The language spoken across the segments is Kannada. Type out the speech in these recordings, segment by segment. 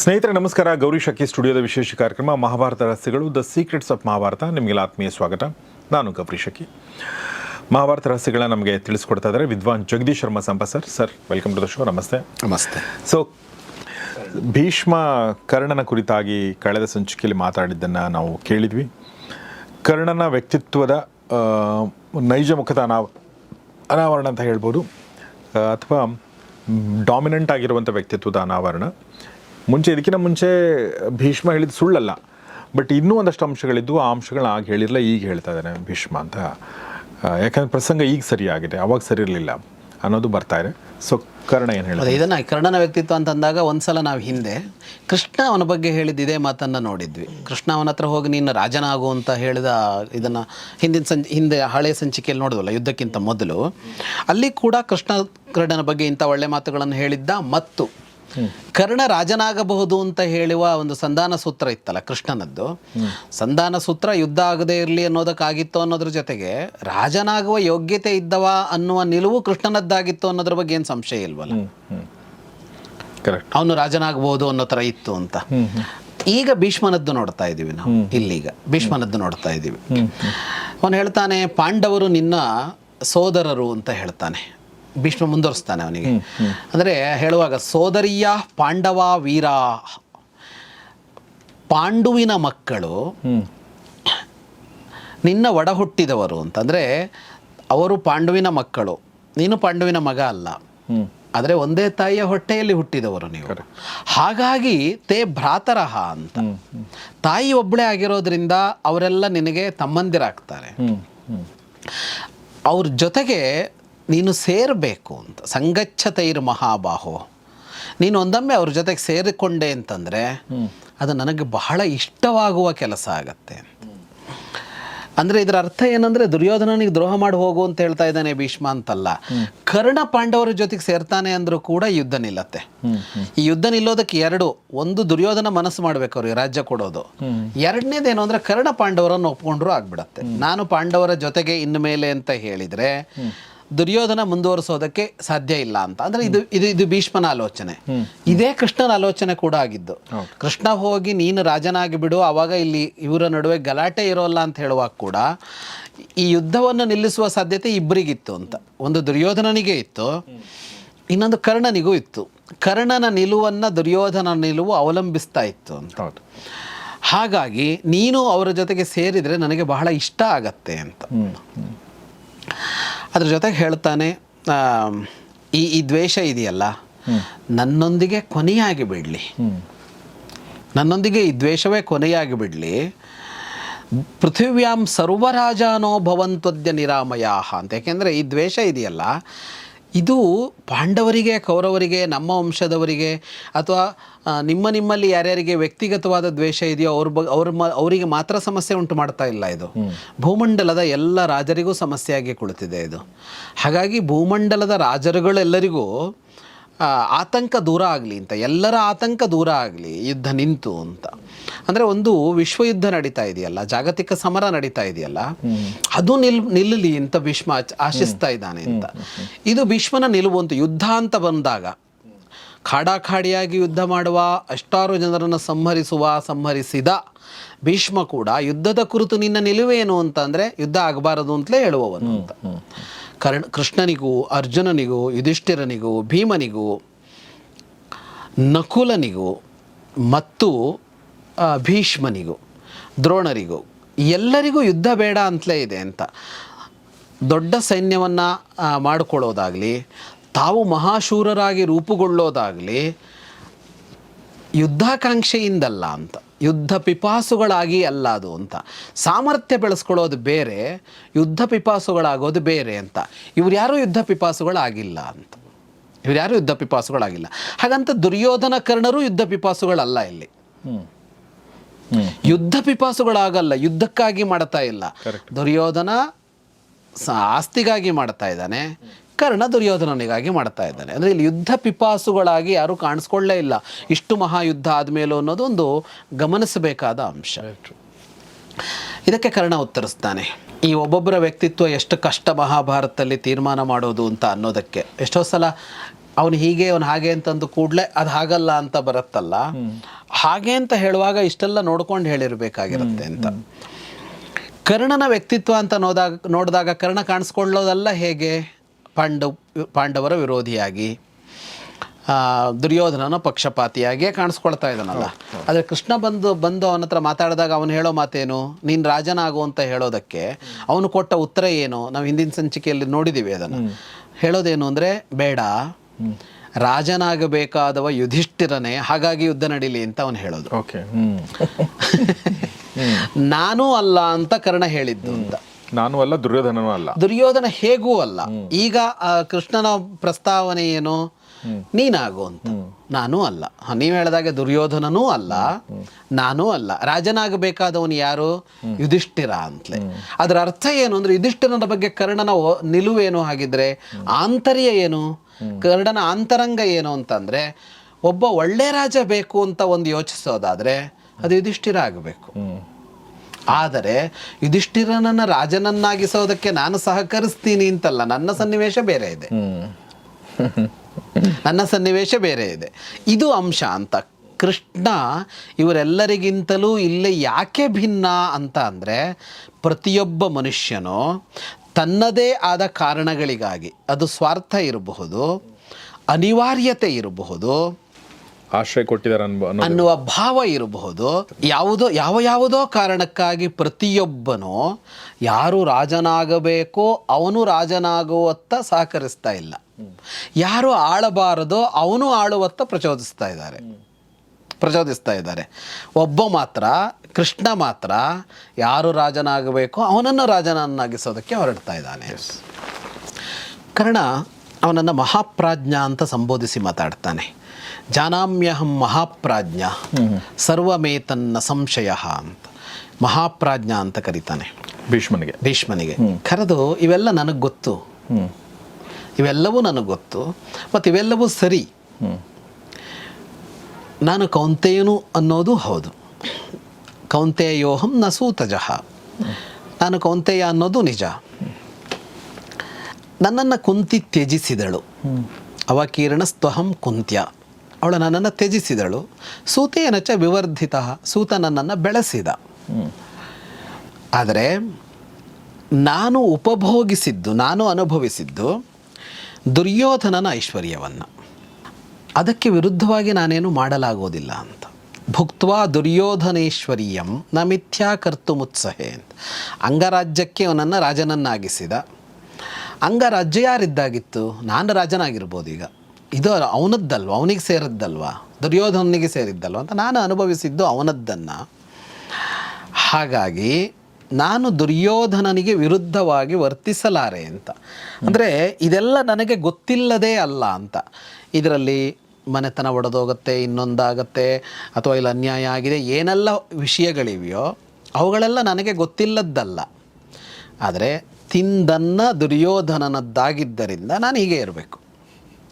ಸ್ನೇಹಿತರೆ ನಮಸ್ಕಾರ. ಗೌರಿ ಶಕ್ಕಿ ಸ್ಟುಡಿಯೋದ ವಿಶೇಷ ಕಾರ್ಯಕ್ರಮ ಮಹಾಭಾರತ ರಹಸ್ಯಗಳು ದ ಸೀಕ್ರೆಟ್ಸ್ ಆಫ್ ಮಹಾಭಾರತ. ನಿಮಗೆಲ್ಲ ಆತ್ಮೀಯ ಸ್ವಾಗತ. ನಾನು ಗೌರಿ ಶಕ್ಕಿ ಮಹಾಭಾರತ ರಹಸ್ಯಗಳನ್ನ ನಮಗೆ ತಿಳಿಸ್ಕೊಡ್ತಾ ಇದ್ದಾರೆ ವಿದ್ವಾನ್ Jagadish Sharma ಸಂಪ sir. Sir welcome to the show. ನಮಸ್ತೆ. ನಮಸ್ತೆ. ಸೊ ಭೀಷ್ಮ ಕರ್ಣನ ಕುರಿತಾಗಿ ಕಳೆದ ಸಂಚಿಕೆಯಲ್ಲಿ ಮಾತಾಡಿದ್ದನ್ನು ನಾವು ಕೇಳಿದ್ವಿ. ಕರ್ಣನ ವ್ಯಕ್ತಿತ್ವದ ನೈಜ ಮುಖದ ಅನಾವ ಅನಾವರಣ ಅಂತ ಹೇಳ್ಬೋದು. ಅಥವಾ ಡಾಮಿನೆಂಟ್ ಆಗಿರುವಂಥ ವ್ಯಕ್ತಿತ್ವದ ಅನಾವರಣ. ಮುಂಚೆ ಇದಕ್ಕಿಂತ ಮುಂಚೆ ಭೀಷ್ಮ ಹೇಳಿದ ಸುಳ್ಳಲ್ಲ. ಬಟ್ ಇನ್ನೂ ಒಂದಷ್ಟು ಅಂಶಗಳಿದ್ದು ಆ ಅಂಶಗಳನ್ನ ಆಗ ಹೇಳಿರಲ್ಲ ಈಗ ಹೇಳ್ತಾ ಇದ್ದಾನೆ ಭೀಷ್ಮ ಅಂತ. ಯಾಕಂದ್ರೆ ಪ್ರಸಂಗ ಈಗ ಸರಿಯಾಗಿದೆ, ಅವಾಗ ಸರಿ ಇರಲಿಲ್ಲ ಅನ್ನೋದು ಬರ್ತಾ ಇದೆ. ಸೊ ಕರ್ಣ ಏನು ಹೇಳಿ ಇದನ್ನು ಕರ್ಣನ ವ್ಯಕ್ತಿತ್ವ ಅಂತಂದಾಗ ಒಂದ್ಸಲ ನಾವು ಹಿಂದೆ ಕೃಷ್ಣ ಅವನ ಬಗ್ಗೆ ಹೇಳಿದ ಇದೇ ಮಾತನ್ನ ನೋಡಿದ್ವಿ. ಕೃಷ್ಣ ಅವನ ಹತ್ರ ಹೋಗಿ ನೀನು ರಾಜನಾಗು ಅಂತ ಹೇಳಿದ ಇದನ್ನ ಹಿಂದಿನ ಸಂಚ, ಹಿಂದೆ ಹಳೆಯ ಸಂಚಿಕೆಯಲ್ಲಿ ನೋಡಿದ್ವಲ್ಲ ಯುದ್ಧಕ್ಕಿಂತ ಮೊದಲು. ಅಲ್ಲಿ ಕೂಡ ಕೃಷ್ಣ ಕರ್ಣನ ಬಗ್ಗೆ ಇಂಥ ಒಳ್ಳೆ ಮಾತುಗಳನ್ನು ಹೇಳಿದ್ದ ಮತ್ತು ಕರ್ಣ ರಾಜನಾಗಬಹುದು ಅಂತ ಹೇಳುವ ಒಂದು ಸಂಧಾನ ಸೂತ್ರ ಇತ್ತಲ್ಲ ಕೃಷ್ಣನದ್ದು. ಸಂಧಾನ ಸೂತ್ರ ಯುದ್ಧ ಆಗದೇ ಇರಲಿ ಅನ್ನೋದಕ್ಕಾಗಿತ್ತು ಅನ್ನೋದ್ರ ಜೊತೆಗೆ ರಾಜನಾಗುವ ಯೋಗ್ಯತೆ ಇದ್ದವ ಅನ್ನುವ ನಿಲುವು ಕೃಷ್ಣನದ್ದಾಗಿತ್ತು ಅನ್ನೋದ್ರ ಬಗ್ಗೆ ಏನು ಸಂಶಯ ಇಲ್ವಲ್ಲ? ಕರೆಕ್ಟ್ ಅವನು ರಾಜನಾಗಬಹುದು ಅನ್ನೋ ಥರ ಇತ್ತು ಅಂತ. ಈಗ ಭೀಷ್ಮನದ್ದು ನೋಡ್ತಾ ಇದ್ದೀವಿ ನಾವು ಇಲ್ಲೀಗ ಭೀಷ್ಮನದ್ದು ನೋಡ್ತಾ ಇದ್ದೀವಿ. ಅವನು ಹೇಳ್ತಾನೆ ಪಾಂಡವರು ನಿನ್ನ ಸೋದರರು ಅಂತ ಹೇಳ್ತಾನೆ. ಭೀಷ್ಮ ಮುಂದುವರಿಸ್ತಾನೆ ಅವನಿಗೆ. ಅಂದರೆ ಹೇಳುವಾಗ ಸೋದರಿಯ ಪಾಂಡವ ವೀರ ಪಾಂಡುವಿನ ಮಕ್ಕಳು ನಿನ್ನ ಒಡ ಹುಟ್ಟಿದವರು ಅಂತಂದರೆ ಅವರು ಪಾಂಡುವಿನ ಮಕ್ಕಳು. ನೀನು ಪಾಂಡುವಿನ ಮಗ ಅಲ್ಲ. ಆದರೆ ಒಂದೇ ತಾಯಿಯ ಹೊಟ್ಟೆಯಲ್ಲಿ ಹುಟ್ಟಿದವರು ನೀವು. ಹಾಗಾಗಿ ತೇ ಭ್ರಾತರಹ ಅಂತ. ತಾಯಿ ಒಬ್ಬಳೇ ಆಗಿರೋದ್ರಿಂದ ಅವರೆಲ್ಲ ನಿನಗೆ ತಮ್ಮಂದಿರಾಗ್ತಾರೆ. ಅವ್ರ ಜೊತೆಗೆ ನೀನು ಸೇರಬೇಕು ಅಂತ. ಸಂಗಚ್ಚತೈರ್ ಮಹಾಬಾಹೋ. ನೀನು ಒಂದೊಮ್ಮೆ ಅವ್ರ ಜೊತೆಗೆ ಸೇರಿಕೊಂಡೆ ಅಂತಂದರೆ ಅದು ನನಗೆ ಬಹಳ ಇಷ್ಟವಾಗುವ ಕೆಲಸ ಆಗತ್ತೆ ಅಂದರೆ ಇದರ ಅರ್ಥ ಏನಂದ್ರೆ ದುರ್ಯೋಧನನಿಗೆ ದ್ರೋಹ ಮಾಡಿ ಹೋಗು ಅಂತ ಹೇಳ್ತಾ ಇದ್ದಾನೆ ಭೀಷ್ಮ ಅಂತಲ್ಲ. ಕರ್ಣ ಪಾಂಡವರ ಜೊತೆಗೆ ಸೇರ್ತಾನೆ ಅಂದರೂ ಕೂಡ ಯುದ್ಧ ನಿಲ್ಲತ್ತೆ. ಈ ಯುದ್ಧ ನಿಲ್ಲೋದಕ್ಕೆ ಎರಡು ಒಂದು ದುರ್ಯೋಧನ ಮನಸ್ಸು ಮಾಡಬೇಕು ಅವ್ರಿಗೆ ರಾಜ್ಯ ಕೊಡೋದು. ಎರಡನೇದೇನು ಅಂದರೆ ಕರ್ಣ ಪಾಂಡವರನ್ನು ಒಪ್ಕೊಂಡ್ರು ಆಗ್ಬಿಡತ್ತೆ. ನಾನು ಪಾಂಡವರ ಜೊತೆಗೆ ಇನ್ನು ಮೇಲೆ ಅಂತ ಹೇಳಿದ್ರೆ ದುರ್ಯೋಧನ ಮುಂದುವರಿಸೋದಕ್ಕೆ ಸಾಧ್ಯ ಇಲ್ಲ ಅಂತ. ಅಂದ್ರೆ ಇದು ಇದು ಇದು ಭೀಷ್ಮನ ಆಲೋಚನೆ. ಇದೇ ಕೃಷ್ಣನ ಆಲೋಚನೆ ಕೂಡ ಆಗಿದ್ದು. ಕೃಷ್ಣ ಹೋಗಿ ನೀನು ರಾಜನಾಗಿ ಬಿಡು ಅವಾಗ ಇಲ್ಲಿ ಇವರ ನಡುವೆ ಗಲಾಟೆ ಇರೋಲ್ಲ ಅಂತ ಹೇಳುವಾಗ ಕೂಡ ಈ ಯುದ್ಧವನ್ನು ನಿಲ್ಲಿಸುವ ಸಾಧ್ಯತೆ ಇಬ್ಬರಿಗಿತ್ತು ಅಂತ. ಒಂದು ದುರ್ಯೋಧನನಿಗೆ ಇತ್ತು ಇನ್ನೊಂದು ಕರ್ಣನಿಗೂ ಇತ್ತು. ಕರ್ಣನ ನಿಲುವನ್ನ ದುರ್ಯೋಧನ ನಿಲುವು ಅವಲಂಬಿಸ್ತಾ ಇತ್ತು ಅಂತ. ಹಾಗಾಗಿ ನೀನು ಅವರ ಜೊತೆಗೆ ಸೇರಿದರೆ ನನಗೆ ಬಹಳ ಇಷ್ಟ ಆಗತ್ತೆ ಅಂತ. ಅದ್ರ ಜೊತೆಗೆ ಹೇಳ್ತಾನೆ ಈ ಈ ದ್ವೇಷ ಇದೆಯಲ್ಲ, ನನ್ನೊಂದಿಗೆ ಕೊನೆಯಾಗಿ ಬಿಡಲಿ. ನನ್ನೊಂದಿಗೆ ಈ ದ್ವೇಷವೇ ಕೊನೆಯಾಗಿ ಬಿಡಲಿ. ಪೃಥಿವ್ಯಾಂ ಸರ್ವರಾಜಾನೋ ಭವಂತ್ವದ್ಯ ನಿರಾಮಯ ಅಂತ. ಯಾಕೆಂದರೆ ಈ ದ್ವೇಷ ಇದೆಯಲ್ಲ ಇದು ಪಾಂಡವರಿಗೆ ಕೌರವರಿಗೆ ನಮ್ಮ ವಂಶದವರಿಗೆ ಅಥವಾ ನಿಮ್ಮ ನಿಮ್ಮಲ್ಲಿ ಯಾರ್ಯಾರಿಗೆ ವ್ಯಕ್ತಿಗತವಾದ ದ್ವೇಷ ಇದೆಯೋ ಅವ್ರ ಬಗ್ಗೆ ಅವ್ರ ಮ ಅವರಿಗೆ ಮಾತ್ರ ಸಮಸ್ಯೆ ಉಂಟು ಮಾಡ್ತಾ ಇಲ್ಲ ಇದು. ಭೂಮಂಡಲದ ಎಲ್ಲ ರಾಜರಿಗೂ ಸಮಸ್ಯೆಯಾಗಿ ಕುಳಿತಿದೆ ಇದು. ಹಾಗಾಗಿ ಭೂಮಂಡಲದ ರಾಜರುಗಳೆಲ್ಲರಿಗೂ ಆತಂಕ ದೂರ ಆಗಲಿ ಅಂತ ಎಲ್ಲರ ಆತಂಕ ದೂರ ಆಗಲಿ ಯುದ್ಧ ನಿಂತು ಅಂತ. ಅಂದರೆ ಒಂದು ವಿಶ್ವ ಯುದ್ಧ ನಡೀತಾ ಇದೆಯಲ್ಲ ಜಾಗತಿಕ ಸಮರ ನಡೀತಾ ಇದೆಯಲ್ಲ ಅದು ನಿಲ್ ನಿಲ್ಲಲಿ ಅಂತ ಭೀಷ್ಮ ಆಶಿಸ್ತಾ ಇದ್ದಾನೆ ಅಂತ. ಇದು ಭೀಷ್ಮನ ನಿಲುವು ಅಂತ ಯುದ್ಧ ಅಂತ ಬಂದಾಗ ಖಾಡಾಖಾಡಿಯಾಗಿ ಯುದ್ಧ ಮಾಡುವ ಅಷ್ಟಾರು ಜನರನ್ನು ಸಂಹರಿಸುವ ಸಂಹರಿಸಿದ ಭೀಷ್ಮ ಕೂಡ ಯುದ್ಧದ ಕುರಿತು ನಿನ್ನ ನಿಲುವೇನು ಅಂತಂದರೆ ಯುದ್ಧ ಆಗಬಾರದು ಅಂತಲೇ ಹೇಳುವವನು ಅಂತ. ಕರ್ಣ, ಕೃಷ್ಣನಿಗೂ, ಅರ್ಜುನನಿಗೂ, ಯುಧಿಷ್ಠಿರನಿಗೂ, ಭೀಮನಿಗೂ, ನಕುಲನಿಗೂ, ಮತ್ತು ಭೀಷ್ಮನಿಗೂ, ದ್ರೋಣರಿಗೂ, ಎಲ್ಲರಿಗೂ ಯುದ್ಧ ಬೇಡ ಅಂತಲೇ ಇದೆ ಅಂತ. ದೊಡ್ಡ ಸೈನ್ಯವನ್ನು ಮಾಡಿಕೊಳ್ಳೋದಾಗಲಿ, ತಾವು ಮಹಾಶೂರರಾಗಿ ರೂಪುಗೊಳ್ಳೋದಾಗಲಿ, ಯುದ್ಧಾಕಾಂಕ್ಷೆಯಿಂದಲ್ಲ ಅಂತ. ಯುದ್ಧ ಪಿಪಾಸುಗಳಾಗಿ ಅಲ್ಲ ಅದು ಅಂತ. ಸಾಮರ್ಥ್ಯ ಬೆಳೆಸ್ಕೊಳ್ಳೋದು ಬೇರೆ ಯುದ್ಧ ಪಿಪಾಸುಗಳಾಗೋದು ಬೇರೆ ಅಂತ. ಇವ್ರು ಯಾರೂ ಯುದ್ಧ ಪಿಪಾಸುಗಳಾಗಿಲ್ಲ ಅಂತ. ಇವ್ರು ಯಾರೂ ಯುದ್ಧ ಪಿಪಾಸುಗಳಾಗಿಲ್ಲ. ಹಾಗಂತ ದುರ್ಯೋಧನ ಕರ್ಣರು ಯುದ್ಧ ಪಿಪಾಸುಗಳಲ್ಲ ಇಲ್ಲಿ. ಯುದ್ಧ ಪಿಪಾಸುಗಳಾಗಲ್ಲ ಯುದ್ಧಕ್ಕಾಗಿ ಮಾಡ್ತಾ ಇಲ್ಲ. ದುರ್ಯೋಧನ ಆಸ್ತಿಗಾಗಿ ಮಾಡ್ತಾ ಇದ್ದಾನೆ. ಕರ್ಣ ದುರ್ಯೋಧನನಿಗಾಗಿ ಮಾಡ್ತಾ ಇದ್ದಾನೆ. ಅಂದರೆ ಇಲ್ಲಿ ಯುದ್ಧ ಪಿಪಾಸುಗಳಾಗಿ ಯಾರೂ ಕಾಣಿಸ್ಕೊಳ್ಳೇ ಇಲ್ಲ. ಇಷ್ಟು ಮಹಾಯುದ್ಧ ಆದಮೇಲೂ ಅನ್ನೋದು ಒಂದು ಗಮನಿಸಬೇಕಾದ ಅಂಶ. ಇದಕ್ಕೆ ಕರ್ಣ ಉತ್ತರಿಸ್ತಾನೆ. ಈ ಒಬ್ಬೊಬ್ಬರ ವ್ಯಕ್ತಿತ್ವ ಎಷ್ಟು ಕಷ್ಟ ಮಹಾಭಾರತದಲ್ಲಿ ತೀರ್ಮಾನ ಮಾಡೋದು ಅಂತ ಅನ್ನೋದಕ್ಕೆ. ಎಷ್ಟೋ ಸಲ ಅವನು ಹೀಗೆ ಅವನು ಹಾಗೆ ಅಂತಂದು ಕೂಡಲೇ ಅದು ಹಾಗಲ್ಲ ಅಂತ ಬರುತ್ತಲ್ಲ. ಹಾಗೆ ಅಂತ ಹೇಳುವಾಗ ಇಷ್ಟೆಲ್ಲ ನೋಡ್ಕೊಂಡು ಹೇಳಿರ್ಬೇಕಾಗಿರುತ್ತೆ ಅಂತ. ಕರ್ಣನ ವ್ಯಕ್ತಿತ್ವ ಅಂತ ನೋದಾಗ ನೋಡಿದಾಗ ಕರ್ಣ ಕಾಣಿಸ್ಕೊಳ್ಳೋದಲ್ಲ ಹೇಗೆ? ಪಾಂಡವ್ ಪಾಂಡವರ ವಿರೋಧಿಯಾಗಿ ದುರ್ಯೋಧನನ ಪಕ್ಷಪಾತಿಯಾಗಿಯೇ ಕಾಣಿಸ್ಕೊಳ್ತಾ ಇದ್ದಾನಲ್ಲ. ಆದರೆ ಕೃಷ್ಣ ಬಂದು ಬಂದು ಅವನ ಹತ್ರ ಮಾತಾಡಿದಾಗ ಅವನು ಹೇಳೋ ಮಾತೇನು? ನೀನು ರಾಜನಾಗು ಅಂತ ಹೇಳೋದಕ್ಕೆ ಅವನು ಕೊಟ್ಟ ಉತ್ತರ ಏನು? ನಾವು ಹಿಂದಿನ ಸಂಚಿಕೆಯಲ್ಲಿ ನೋಡಿದ್ದೀವಿ ಅದನ್ನು. ಹೇಳೋದೇನು ಅಂದರೆ ಬೇಡ. ರಾಜನಾಗಬೇಕಾದವ ಯುಧಿಷ್ಠಿರನೇ ಹಾಗಾಗಿ ಯುದ್ಧ ನಡೀಲಿ ಅಂತ ಅವನು ಹೇಳೋದು. ಓಕೆ ನಾನೂ ಅಲ್ಲ ಅಂತ ಕರ್ಣ ಹೇಳಿದ್ದು ಅಂತ. ನಾನು ಅಲ್ಲ ದುರ್ಯೋಧನನೂ ಅಲ್ಲ. ದುರ್ಯೋಧನ ಹೇಗೂ ಅಲ್ಲ. ಈಗ ಕೃಷ್ಣನ ಪ್ರಸ್ತಾವನೆ ಏನು? ನೀನಾಗು ಅಂತ. ನಾನೂ ಅಲ್ಲ. ನೀವು ಹೇಳಿದಾಗೆ ದುರ್ಯೋಧನನೂ ಅಲ್ಲ. ನಾನೂ ಅಲ್ಲ. ರಾಜನಾಗಬೇಕಾದವನು ಯಾರು? ಯುಧಿಷ್ಠಿರ ಅಂತಲೇ. ಅದರ ಅರ್ಥ ಏನು ಅಂದ್ರೆ ಯುಧಿಷ್ಠಿರನ ಬಗ್ಗೆ ಕರ್ಣನ ನಿಲುವೇನು ಹಾಗಿದ್ರೆ ಆಂತರ್ಯ ಏನು? ಕರ್ಣನ ಆಂತರಂಗ ಏನು ಅಂತಂದ್ರೆ ಒಬ್ಬ ಒಳ್ಳೆ ರಾಜ ಬೇಕು ಅಂತ ಒಂದು ಯೋಚಿಸೋದಾದ್ರೆ ಅದು ಯುಧಿಷ್ಠಿರ ಆಗಬೇಕು. ಆದರೆ ಯುಧಿಷ್ಠಿರನನ್ನ ರಾಜನನ್ನಾಗಿಸೋದಕ್ಕೆ ನಾನು ಸಹಕರಿಸ್ತೀನಿ ಅಂತಲ್ಲ. ನನ್ನ ಸನ್ನಿವೇಶ ಬೇರೆ ಇದೆ. ನನ್ನ ಸನ್ನಿವೇಶ ಬೇರೆ ಇದೆ. ಇದು ಅಂಶ ಅಂತ. ಕೃಷ್ಣ ಇವರೆಲ್ಲರಿಗಿಂತಲೂ ಇಲ್ಲೇ ಯಾಕೆ ಭಿನ್ನ ಅಂತ ಅಂದರೆ ಪ್ರತಿಯೊಬ್ಬ ಮನುಷ್ಯನು ತನ್ನದೇ ಆದ ಕಾರಣಗಳಿಗಾಗಿ ಅದು ಸ್ವಾರ್ಥ ಇರಬಹುದು ಅನಿವಾರ್ಯತೆ ಇರಬಹುದು ಆಶ್ರಯ ಕೊಟ್ಟಿದ್ದಾರೆ ಅನ್ನುವ ಭಾವ ಇರಬಹುದು. ಯಾವುದೋ ಯಾವ ಯಾವುದೋ ಕಾರಣಕ್ಕಾಗಿ ಪ್ರತಿಯೊಬ್ಬನು ಯಾರು ರಾಜನಾಗಬೇಕೋ ಅವನು ರಾಜನಾಗುವತ್ತ ಸಹಕರಿಸ್ತಾ ಇಲ್ಲ. ಯಾರು ಆಳಬಾರದೋ ಅವನು ಆಳುವತ್ತ ಪ್ರಚೋದಿಸ್ತಾ ಇದ್ದಾರೆ. ಪ್ರಚೋದಿಸ್ತಾ ಇದ್ದಾರೆ. ಒಬ್ಬ ಮಾತ್ರ ಕೃಷ್ಣ ಮಾತ್ರ ಯಾರು ರಾಜನಾಗಬೇಕೋ ಅವನನ್ನು ರಾಜನನ್ನಾಗಿಸೋದಕ್ಕೆ ಹೊರಡ್ತಾ ಇದ್ದಾನೆ. ಕರ್ಣ ಅವನನ್ನು ಮಹಾಪ್ರಾಜ್ಞ ಅಂತ ಸಂಬೋಧಿಸಿ ಮಾತಾಡ್ತಾನೆ. ಜಾನಾಮ್ಯಹಂ ಮಹಾಪ್ರಾಜ್ಞ ಸರ್ವಮೇತನ್ನ ಸಂಶಯ ಅಂತ. ಮಹಾಪ್ರಾಜ್ಞ ಅಂತ ಕರೀತಾನೆ. ಭೀಷ್ಮನಿಗೆ. ಭೀಷ್ಮನಿಗೆ. ಕರೆದು ಇವೆಲ್ಲ ನನಗೆ ಗೊತ್ತು. ಇವೆಲ್ಲವೂ ನನಗೆ ಗೊತ್ತು. ಮತ್ತು ಇವೆಲ್ಲವೂ ಸರಿ. ನಾನು ಕೌಂತೆಯನು ಅನ್ನೋದು ಹೌದು. ಕೌಂತೆಯೋಹಂ ನ ಸೂತಜಃ. ನಾನು ಕೌಂತೆಯ ಅನ್ನೋದು ನಿಜ. ನನ್ನನ್ನು ಕುಂತಿ ತ್ಯಜಿಸಿದಳು. ಅವಕೀರ್ಣಸ್ತ್ವಹಂ ಕುಂತ್ಯ. ಅವಳು ನನ್ನನ್ನು ತ್ಯಜಿಸಿದಳು. ಸೂತೇನ ಚ ವಿವರ್ಧಿತ, ಸೂತ ನನ್ನನ್ನು ಬೆಳೆಸಿದ. ಆದರೆ ನಾನು ಉಪಭೋಗಿಸಿದ್ದು, ನಾನು ಅನುಭವಿಸಿದ್ದು ದುರ್ಯೋಧನನ ಐಶ್ವರ್ಯವನ್ನು. ಅದಕ್ಕೆ ವಿರುದ್ಧವಾಗಿ ನಾನೇನು ಮಾಡಲಾಗೋದಿಲ್ಲ ಅಂತ. ಭುಕ್ತ್ವಾ ದುರ್ಯೋಧನೇಶ್ವರಿಯಂ ನ ಮಿಥ್ಯಾ ಕರ್ತುಮುತ್ಸಹೆ ಅಂತ. ಅಂಗರಾಜ್ಯಕ್ಕೆ ಅವನನ್ನು ರಾಜನನ್ನಾಗಿಸಿದ. ಅಂಗರಾಜ್ಯ ಯಾರಿದ್ದಾಗಿತ್ತು? ನಾನು ರಾಜನಾಗಿರ್ಬೋದು ಈಗ. ಇದು ಅವನದ್ದಲ್ವ? ಅವನಿಗೆ ಸೇರಿದ್ದಲ್ವಾ? ದುರ್ಯೋಧನಿಗೆ ಸೇರಿದ್ದಲ್ವ? ಅಂತ ನಾನು ಅನುಭವಿಸಿದ್ದು ಅವನದ್ದನ್ನು. ಹಾಗಾಗಿ ನಾನು ದುರ್ಯೋಧನನಿಗೆ ವಿರುದ್ಧವಾಗಿ ವರ್ತಿಸಲಾರೆ ಅಂತ. ಅಂದರೆ ಇದೆಲ್ಲ ನನಗೆ ಗೊತ್ತಿಲ್ಲದೇ ಅಲ್ಲ ಅಂತ. ಇದರಲ್ಲಿ ಮನೆತನ ಒಡೆದೋಗುತ್ತೆ, ಇನ್ನೊಂದಾಗತ್ತೆ, ಅಥವಾ ಇಲ್ಲಿ ಅನ್ಯಾಯ ಆಗಿದೆ, ಏನೆಲ್ಲ ವಿಷಯಗಳಿವೆಯೋ ಅವುಗಳೆಲ್ಲ ನನಗೆ ಗೊತ್ತಿಲ್ಲದ್ದಲ್ಲ. ಆದರೆ ತಿಂದನ್ನ ದುರ್ಯೋಧನನದ್ದಾಗಿದ್ದರಿಂದ ನಾನು ಹೀಗೆ ಇರಬೇಕು.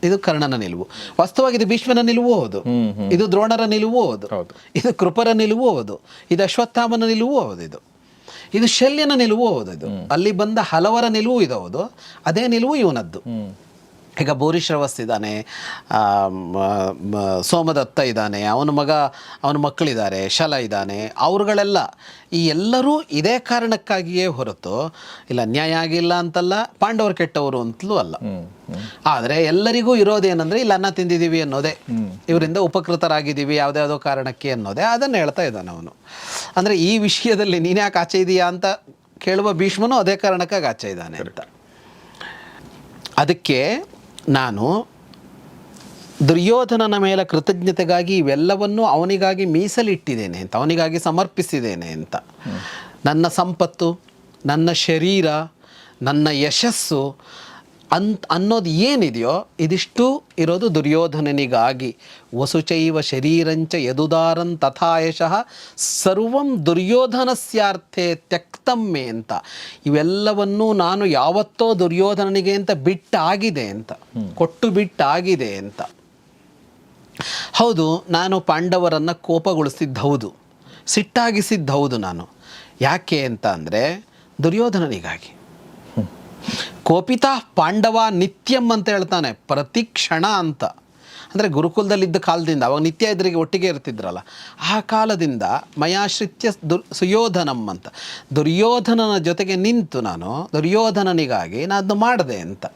ಇದು ಕರ್ಣನ ನಿಲುವು. ವಾಸ್ತವವಾಗಿ ಇದು ಭೀಷ್ಮನ ನಿಲುವು ಹೌದು. ಇದು ದ್ರೋಣರ ನಿಲುವು ಹೌದು. ಇದು ಕೃಪರ ನಿಲುವು ಹೌದು. ಇದು ಅಶ್ವತ್ಥಾಮನ ನಿಲುವು ಹೌದು ಇದು. ಇದು ಶಲ್ಯನ ನಿಲುವು ಹೌದು ಇದು. ಅಲ್ಲಿ ಬಂದ ಹಲವರ ನಿಲುವು ಇದು ಹೌದು. ಅದೇ ನಿಲುವು ಇವನದ್ದು. ಈಗ ಭೂರಿಶ್ರವಸ್ ಇದ್ದಾನೆ ಆ, ಮ- ಮ- ಸೋಮದತ್ತ ಇದ್ದಾನೆ ಅವನ ಮಗ ಅವನ ಮಕ್ಕಳಿದ್ದಾರೆ ಶಲ ಇದ್ದಾನೆ ಅವ್ರುಗಳೆಲ್ಲ ಈ ಎಲ್ಲರೂ ಇದೇ ಕಾರಣಕ್ಕಾಗಿಯೇ ಹೊರತು ಇಲ್ಲ ಅನ್ಯಾಯ ಆಗಿಲ್ಲ ಅಂತಲ್ಲ ಪಾಂಡವರು ಕೆಟ್ಟವರು ಅಂತಲೂ ಅಲ್ಲ. ಆದರೆ ಎಲ್ಲರಿಗೂ ಇರೋದೇನೆಂದರೆ ಇಲ್ಲ ಅನ್ನ ತಿಂದಿದ್ದೀವಿ ಅನ್ನೋದೇ. ಇವರಿಂದ ಉಪಕೃತರಾಗಿದ್ದೀವಿ ಯಾವುದ್ಯಾವುದೋ ಕಾರಣಕ್ಕೆ ಅನ್ನೋದೇ. ಅದನ್ನು ಹೇಳ್ತಾ ಇದ್ದಾನೆ ಅವನು. ಅಂದರೆ ಈ ವಿಷಯದಲ್ಲಿ ನೀನು ಯಾಕೆ ಆಚೆ ಇದೆಯಾ ಅಂತ ಕೇಳುವ ಭೀಷ್ಮನು ಅದೇ ಕಾರಣಕ್ಕಾಗಿ ಆಚೆ ಇದ್ದಾನೆ ಅಂತ. ಅದಕ್ಕೆ ನಾನು ದುರ್ಯೋಧನನ ಮೇಲೆ ಕೃತಜ್ಞತೆಗಾಗಿ ಇವೆಲ್ಲವನ್ನೂ ಅವನಿಗಾಗಿ ಮೀಸಲಿಟ್ಟಿದ್ದೇನೆ ಅಂತ ಅವನಿಗಾಗಿ ಸಮರ್ಪಿಸಿದ್ದೇನೆ ಅಂತ. ನನ್ನ ಸಂಪತ್ತು ನನ್ನ ಶರೀರ ನನ್ನ ಯಶಸ್ಸು ಅಂತ ಅನ್ನೋದು ಏನಿದೆಯೋ ಇದಿಷ್ಟು ಇರೋದು ದುರ್ಯೋಧನನಿಗಾಗಿ. ವಸುಚೈವ ಶರೀರಂಚ ಯದುದಾರನ್ ತಥಾ ಯಶಃ ಸರ್ವಂ ದುರ್ಯೋಧನಸ್ಯಾರ್ಥೆ ತ್ಯಕ್ತಮ್ಮೆ ಅಂತ. ಇವೆಲ್ಲವನ್ನೂ ನಾನು ಯಾವತ್ತೋ ದುರ್ಯೋಧನನಿಗೆ ಅಂತ ಬಿಟ್ಟಾಗಿದೆ ಅಂತ. ಕೊಟ್ಟು ಬಿಟ್ಟಾಗಿದೆ ಅಂತ. ಹೌದು ನಾನು ಪಾಂಡವರನ್ನು ಕೋಪಗೊಳಿಸಿದ್ದು ಹೌದು ಸಿಟ್ಟಾಗಿಸಿದ್ದು ಹೌದು ನಾನು. ಯಾಕೆ ಅಂತ ಅಂದರೆ ದುರ್ಯೋಧನನಿಗಾಗಿ. ಕೋಪಿತ ಪಾಂಡವ ನಿತ್ಯಂ ಅಂತ ಹೇಳ್ತಾನೆ ಪ್ರತಿ ಕ್ಷಣ ಅಂತ. ಅಂದರೆ ಗುರುಕುಲದಲ್ಲಿದ್ದ ಕಾಲದಿಂದ ಅವಾಗ ನಿತ್ಯ ಎದುರಿಗೆ ಒಟ್ಟಿಗೆ ಇರ್ತಿದ್ರಲ್ಲ ಆ ಕಾಲದಿಂದ ಮಯಾಶ್ರಿತ್ಯ ದುರ್ ಸುಯೋಧನಂ ಅಂತ. ದುರ್ಯೋಧನನ ಜೊತೆಗೆ ನಿಂತು ನಾನು ದುರ್ಯೋಧನನಿಗಾಗಿ ನಾನು ಅದನ್ನು ಮಾಡಿದೆ ಅಂತ.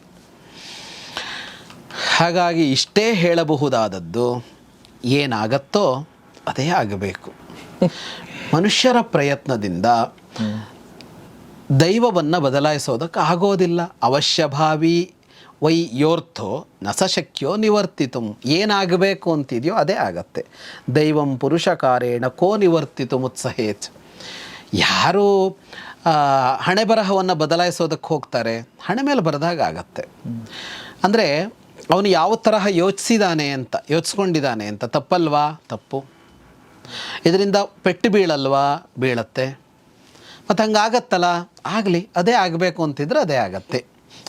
ಹಾಗಾಗಿ ಇಷ್ಟೇ ಹೇಳಬಹುದಾದದ್ದು ಏನಾಗತ್ತೋ ಅದೇ ಆಗಬೇಕು. ಮನುಷ್ಯರ ಪ್ರಯತ್ನದಿಂದ ದೈವವನ್ನು ಬದಲಾಯಿಸೋದಕ್ಕೆ ಆಗೋದಿಲ್ಲ. ಅವಶ್ಯಭಾವಿ ವೈ ಯೋರ್ಥೋ ನಸಶಕ್ಯೋ ನಿವರ್ತಿತು. ಏನಾಗಬೇಕು ಅಂತಿದೆಯೋ ಅದೇ ಆಗತ್ತೆ. ದೈವಂ ಪುರುಷ ಕಾರೇಣ ಕೋ ನಿವರ್ತಿತು ಮುತ್ಸಹೇತ್ ಯಾರು ಹಣೆ ಬರಹವನ್ನು ಬದಲಾಯಿಸೋದಕ್ಕೆ ಹೋಗ್ತಾರೆ? ಹಣೆ ಮೇಲೆ ಬರೆದಾಗ ಆಗತ್ತೆ. ಅಂದರೆ ಅವನು ಯಾವ ತರಹ ಯೋಚಿಸಿದಾನೆ ಅಂತ ಯೋಚಿಸ್ಕೊಂಡಿದ್ದಾನೆ ಅಂತ ತಪ್ಪಲ್ವಾ? ತಪ್ಪು. ಇದರಿಂದ ಪೆಟ್ಟು ಬೀಳಲ್ವಾ? ಬೀಳತ್ತೆ. ಮತ್ತು ಹಂಗಾಗತ್ತಲ್ಲ ಆಗಲಿ ಅದೇ ಆಗಬೇಕು ಅಂತಿದ್ರೆ ಅದೇ ಆಗತ್ತೆ.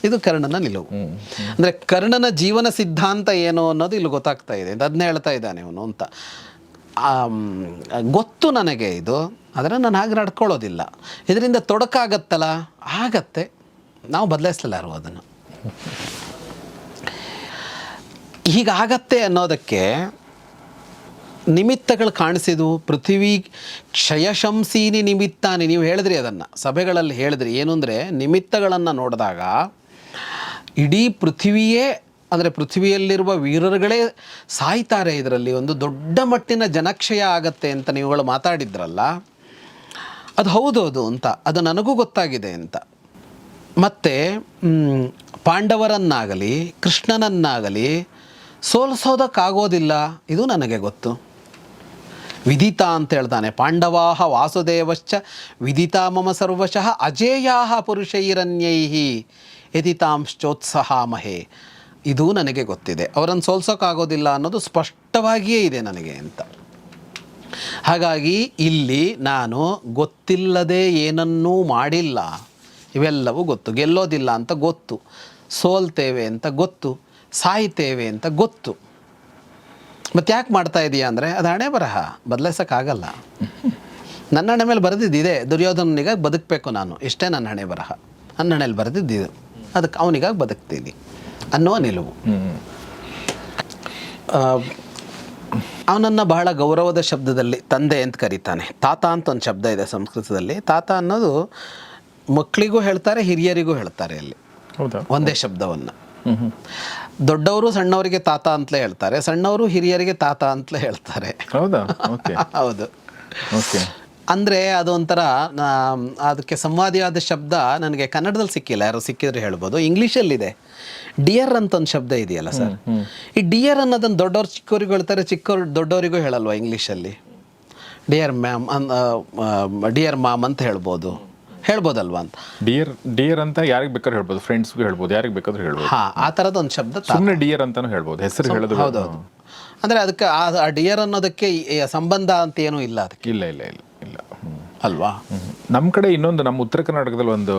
ಇದು ಕರ್ಣನ ನಿಲುವು. ಅಂದರೆ ಕರ್ಣನ ಜೀವನ ಸಿದ್ಧಾಂತ ಏನು ಅನ್ನೋದು ಇಲ್ಲಿ ಗೊತ್ತಾಗ್ತಾ ಇದೆ. ಅದನ್ನ ಹೇಳ್ತಾ ಇದ್ದಾನೆ ಅವನು ಅಂತ. ಗೊತ್ತು ನನಗೆ ಇದು ಆದರೆ ನಾನು ಹಾಗೆ ನಡ್ಕೊಳ್ಳೋದಿಲ್ಲ. ಇದರಿಂದ ತೊಡಕಾಗತ್ತಲ್ಲ? ಆಗತ್ತೆ. ನಾವು ಬದಲಾಯಿಸಲಾರು ಅದನ್ನು. ಹೀಗಾಗತ್ತೆ ಅನ್ನೋದಕ್ಕೆ ನಿಮಿತ್ತಗಳು ಕಾಣಿಸಿದು ಪೃಥ್ವಿ ಕ್ಷಯಶಂಸೀನಿ ನಿಮಿತ್ತಾನೆ. ನೀವು ಹೇಳಿದ್ರಿ ಅದನ್ನು. ಸಭೆಗಳಲ್ಲಿ ಹೇಳಿದ್ರಿ. ಏನು ಅಂದರೆ, ನಿಮಿತ್ತಗಳನ್ನು ನೋಡಿದಾಗ ಇಡೀ ಪೃಥ್ವಿಯೇ, ಅಂದರೆ ಪೃಥ್ವಿಯಲ್ಲಿರುವ ವೀರರುಗಳೇ ಸಾಯ್ತಾರೆ ಇದರಲ್ಲಿ. ಒಂದು ದೊಡ್ಡ ಮಟ್ಟಿನ ಜನಕ್ಷಯ ಆಗತ್ತೆ ಅಂತ ನೀವುಗಳು ಮಾತಾಡಿದ್ರಲ್ಲ. ಅದು ಹೌದು ಅದು ಅಂತ. ಅದು ನನಗೂ ಗೊತ್ತಾಗಿದೆ ಅಂತ. ಮತ್ತು ಪಾಂಡವರನ್ನಾಗಲಿ, ಕೃಷ್ಣನನ್ನಾಗಲಿ ಸೋಲಿಸೋದಕ್ಕಾಗೋದಿಲ್ಲ. ಇದು ನನಗೆ ಗೊತ್ತು. ವಿದಿತ ಅಂತ ಹೇಳ್ತಾನೆ. ಪಾಂಡವಾಹ ವಾಸುದೇವಶ್ಚ ವಿದಿತ ಮಮ ಸರ್ವಶಃ ಪುರುಷೈರನ್ಯೈಹಿ ಪುರುಷೈರನ್ಯೈ ಯದಿತಾಂಶ್ಚೋತ್ಸಾಹಮಹೇ ಇದು ನನಗೆ ಗೊತ್ತಿದೆ. ಅವರನ್ನು ಸೋಲ್ಸೋಕ್ಕಾಗೋದಿಲ್ಲ ಅನ್ನೋದು ಸ್ಪಷ್ಟವಾಗಿಯೇ ಇದೆ ನನಗೆ ಅಂತ. ಹಾಗಾಗಿ ಇಲ್ಲಿ ನಾನು ಗೊತ್ತಿಲ್ಲದೆ ಏನನ್ನೂ ಮಾಡಿಲ್ಲ. ಇವೆಲ್ಲವೂ ಗೊತ್ತು. ಗೆಲ್ಲೋದಿಲ್ಲ ಅಂತ ಗೊತ್ತು. ಸೋಲ್ತೇವೆ ಅಂತ ಗೊತ್ತು. ಸಾಯ್ತೇವೆ ಅಂತ ಗೊತ್ತು. ಮತ್ತೆ ಯಾಕೆ ಮಾಡ್ತಾ ಇದೀಯಾ ಅಂದರೆ ಅದು ಹಣೆ ಬರಹ ಬದಲಾಯಿಸೋಕ್ಕಾಗಲ್ಲ. ನನ್ನ ಹಣೆ ಮೇಲೆ ಬರೆದಿದ್ದಿದೆ ದುರ್ಯೋಧನನಿಗಾಗಿ ಬದುಕಬೇಕು ನಾನು. ಇಷ್ಟೇ ನನ್ನ ಹಣೆ ಬರಹ. ನನ್ನ ಹಣೆಯಲ್ಲಿ ಬರೆದಿದ್ದಿದೆ ಅದಕ್ಕೆ ಅವನಿಗಾಗಿ ಬದುಕ್ತೀನಿ ಅನ್ನೋ ನಿಲುವು. ಅವನನ್ನು ಬಹಳ ಗೌರವದ ಶಬ್ದದಲ್ಲಿ ತಂದೆ ಅಂತ ಕರೀತಾನೆ. ತಾತ ಅಂತ ಒಂದು ಶಬ್ದ ಇದೆ ಸಂಸ್ಕೃತದಲ್ಲಿ. ತಾತ ಅನ್ನೋದು ಮಕ್ಕಳಿಗೂ ಹೇಳ್ತಾರೆ ಹಿರಿಯರಿಗೂ ಹೇಳ್ತಾರೆ ಅಲ್ಲಿ ಹೌದಾ? ಒಂದೇ ಶಬ್ದವನ್ನು. ದೊಡ್ಡವರು ಸಣ್ಣವರಿಗೆ ತಾತ ಅಂತಲೇ ಹೇಳ್ತಾರೆ ಸಣ್ಣವರು ಹಿರಿಯರಿಗೆ ತಾತ ಅಂತಲೇ ಹೇಳ್ತಾರೆ. ಹೌದಾ? ಹೌದು. ಓಕೆ. ಅಂದರೆ ಅದೊಂಥರ ಅದಕ್ಕೆ ಸಂವಾದಿಯಾದ ಶಬ್ದ ನನಗೆ ಕನ್ನಡದಲ್ಲಿ ಸಿಕ್ಕಿಲ್ಲ ಯಾರು ಸಿಕ್ಕಿದ್ರೆ ಹೇಳ್ಬೋದು. ಇಂಗ್ಲೀಷಲ್ಲಿದೆ. ಡಿಯರ್ ಅಂತ ಒಂದು ಶಬ್ದ ಇದೆಯಲ್ಲ ಸರ್? ಈ ಡಿಯರ್ ಅನ್ನೋದನ್ನು ದೊಡ್ಡವ್ರು ಚಿಕ್ಕವರಿಗೂ ಹೇಳ್ತಾರೆ ಚಿಕ್ಕವ್ರು ದೊಡ್ಡವರಿಗೂ ಹೇಳಲ್ವಾ ಇಂಗ್ಲೀಷಲ್ಲಿ? ಡಿಯರ್ ಮ್ಯಾಮ್ ಅನ್ ಡಿಯರ್ ಮ್ಯಾಮ್ ಅಂತ ಹೇಳ್ಬೋದು. ಹೇಳ್ಬೋದಲ್ವಾ ಅಂತ. ಡಿಯರ್ ಡಿಯರ್ ಅಂತ ಯಾರಿಗೆ ಬೇಕಾದ್ರೂ ಹೇಳ್ಬೋದು ಫ್ರೆಂಡ್ಸ್ಗೂ ಹೇಳ್ಬೋದು ಯಾರಿಗೆ ಬೇಕಾದ್ರೂ ಹೇಳ್ಬೋದು. ಹಾಂ ಆ ಥರದ ಒಂದು ಶಬ್ದ ಸುಮ್ಮನೆ ಡಿಯರ್ ಅಂತಲೂ ಹೇಳ್ಬೋದು ಹೆಸರು ಹೇಳೋದು ಹೌದು ಅಂದರೆ ಅದಕ್ಕೆ ಆ ಡಿಯರ್ ಅನ್ನೋದಕ್ಕೆ ಸಂಬಂಧ ಅಂತ ಏನೂ ಇಲ್ಲ ಅದಕ್ಕೆ. ಇಲ್ಲ ಇಲ್ಲ ಇಲ್ಲ ಇಲ್ಲ. ಅಲ್ವಾ? ನಮ್ಮ ಕಡೆ ಇನ್ನೊಂದು ನಮ್ಮ ಉತ್ತರ ಕರ್ನಾಟಕದಲ್ಲಿ ಒಂದು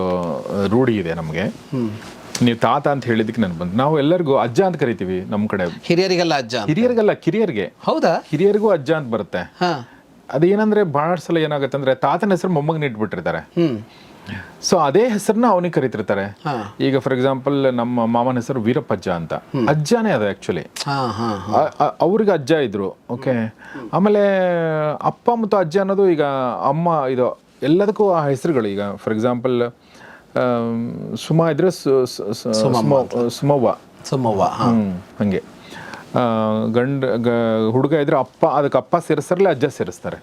ರೂಢಿ ಇದೆ ನಮಗೆ. ನೀವು ತಾತ ಅಂತ ಹೇಳಿದಕ್ಕೆ ನನ್ಗೆ ಬಂತು ನಾವು ಎಲ್ಲರಿಗೂ ಅಜ್ಜ ಅಂತ ಕರಿತೀವಿ ನಮ್ಮ ಕಡೆ. ಹಿರಿಯರಿಗೆಲ್ಲ ಅಜ್ಜ ಹಿರಿಯರಿಗೆಲ್ಲ ಕಿರಿಯರಿಗೆ. ಹೌದಾ? ಹಿರಿಯರಿಗೂ ಅಜ್ಜ ಅಂತ ಬರುತ್ತೆ. ಹಾಂ. ಅದೇನಂದ್ರೆ ಬಹಳ ಸಲ ಏನಾಗುತ್ತೆ ಅಂದ್ರೆ ತಾತನ ಹೆಸರು ಮೊಮ್ಮಗನ ಇಟ್ಬಿಟ್ಟಿರ್ತಾರೆ. ಸೊ ಅದೇ ಹೆಸರನ್ನ ಅವನಿಗೆ ಕರಿತಿರ್ತಾರೆ. ಹಾಂ. ಈಗ ಫಾರ್ ಎಕ್ಸಾಂಪಲ್ ನಮ್ಮ ಮಾಮನ ಹೆಸರು ವೀರಪ್ಪಜ್ಜ ಅಂತ. ಅಜ್ಜನೇ ಅದು ಆಕ್ಚುಲಿ ಅವ್ರಿಗೆ ಅಜ್ಜ ಇದ್ರು ಓಕೆ ಆಮೇಲೆ ಅಪ್ಪ ಮತ್ತು ಅಜ್ಜ ಅನ್ನೋದು ಈಗ ಅಮ್ಮ ಇದು ಎಲ್ಲದಕ್ಕೂ ಆ ಹೆಸರುಗಳು. ಈಗ ಫಾರ್ ಎಕ್ಸಾಂಪಲ್ ಸುಮಾ ಇದ್ರೆ ಸುಮವ್ವ. ಸುಮವ್ವ ಹಂಗೆ. ಗಂಡ ಹುಡುಗ ಇದ್ರೆ ಅಪ್ಪ ಅದಕ್ಕೆ ಅಪ್ಪ ಸೇರಿಸ್ತಾರಲ್ಲ ಅಜ್ಜ ಸೇರಿಸ್ತಾರೆ.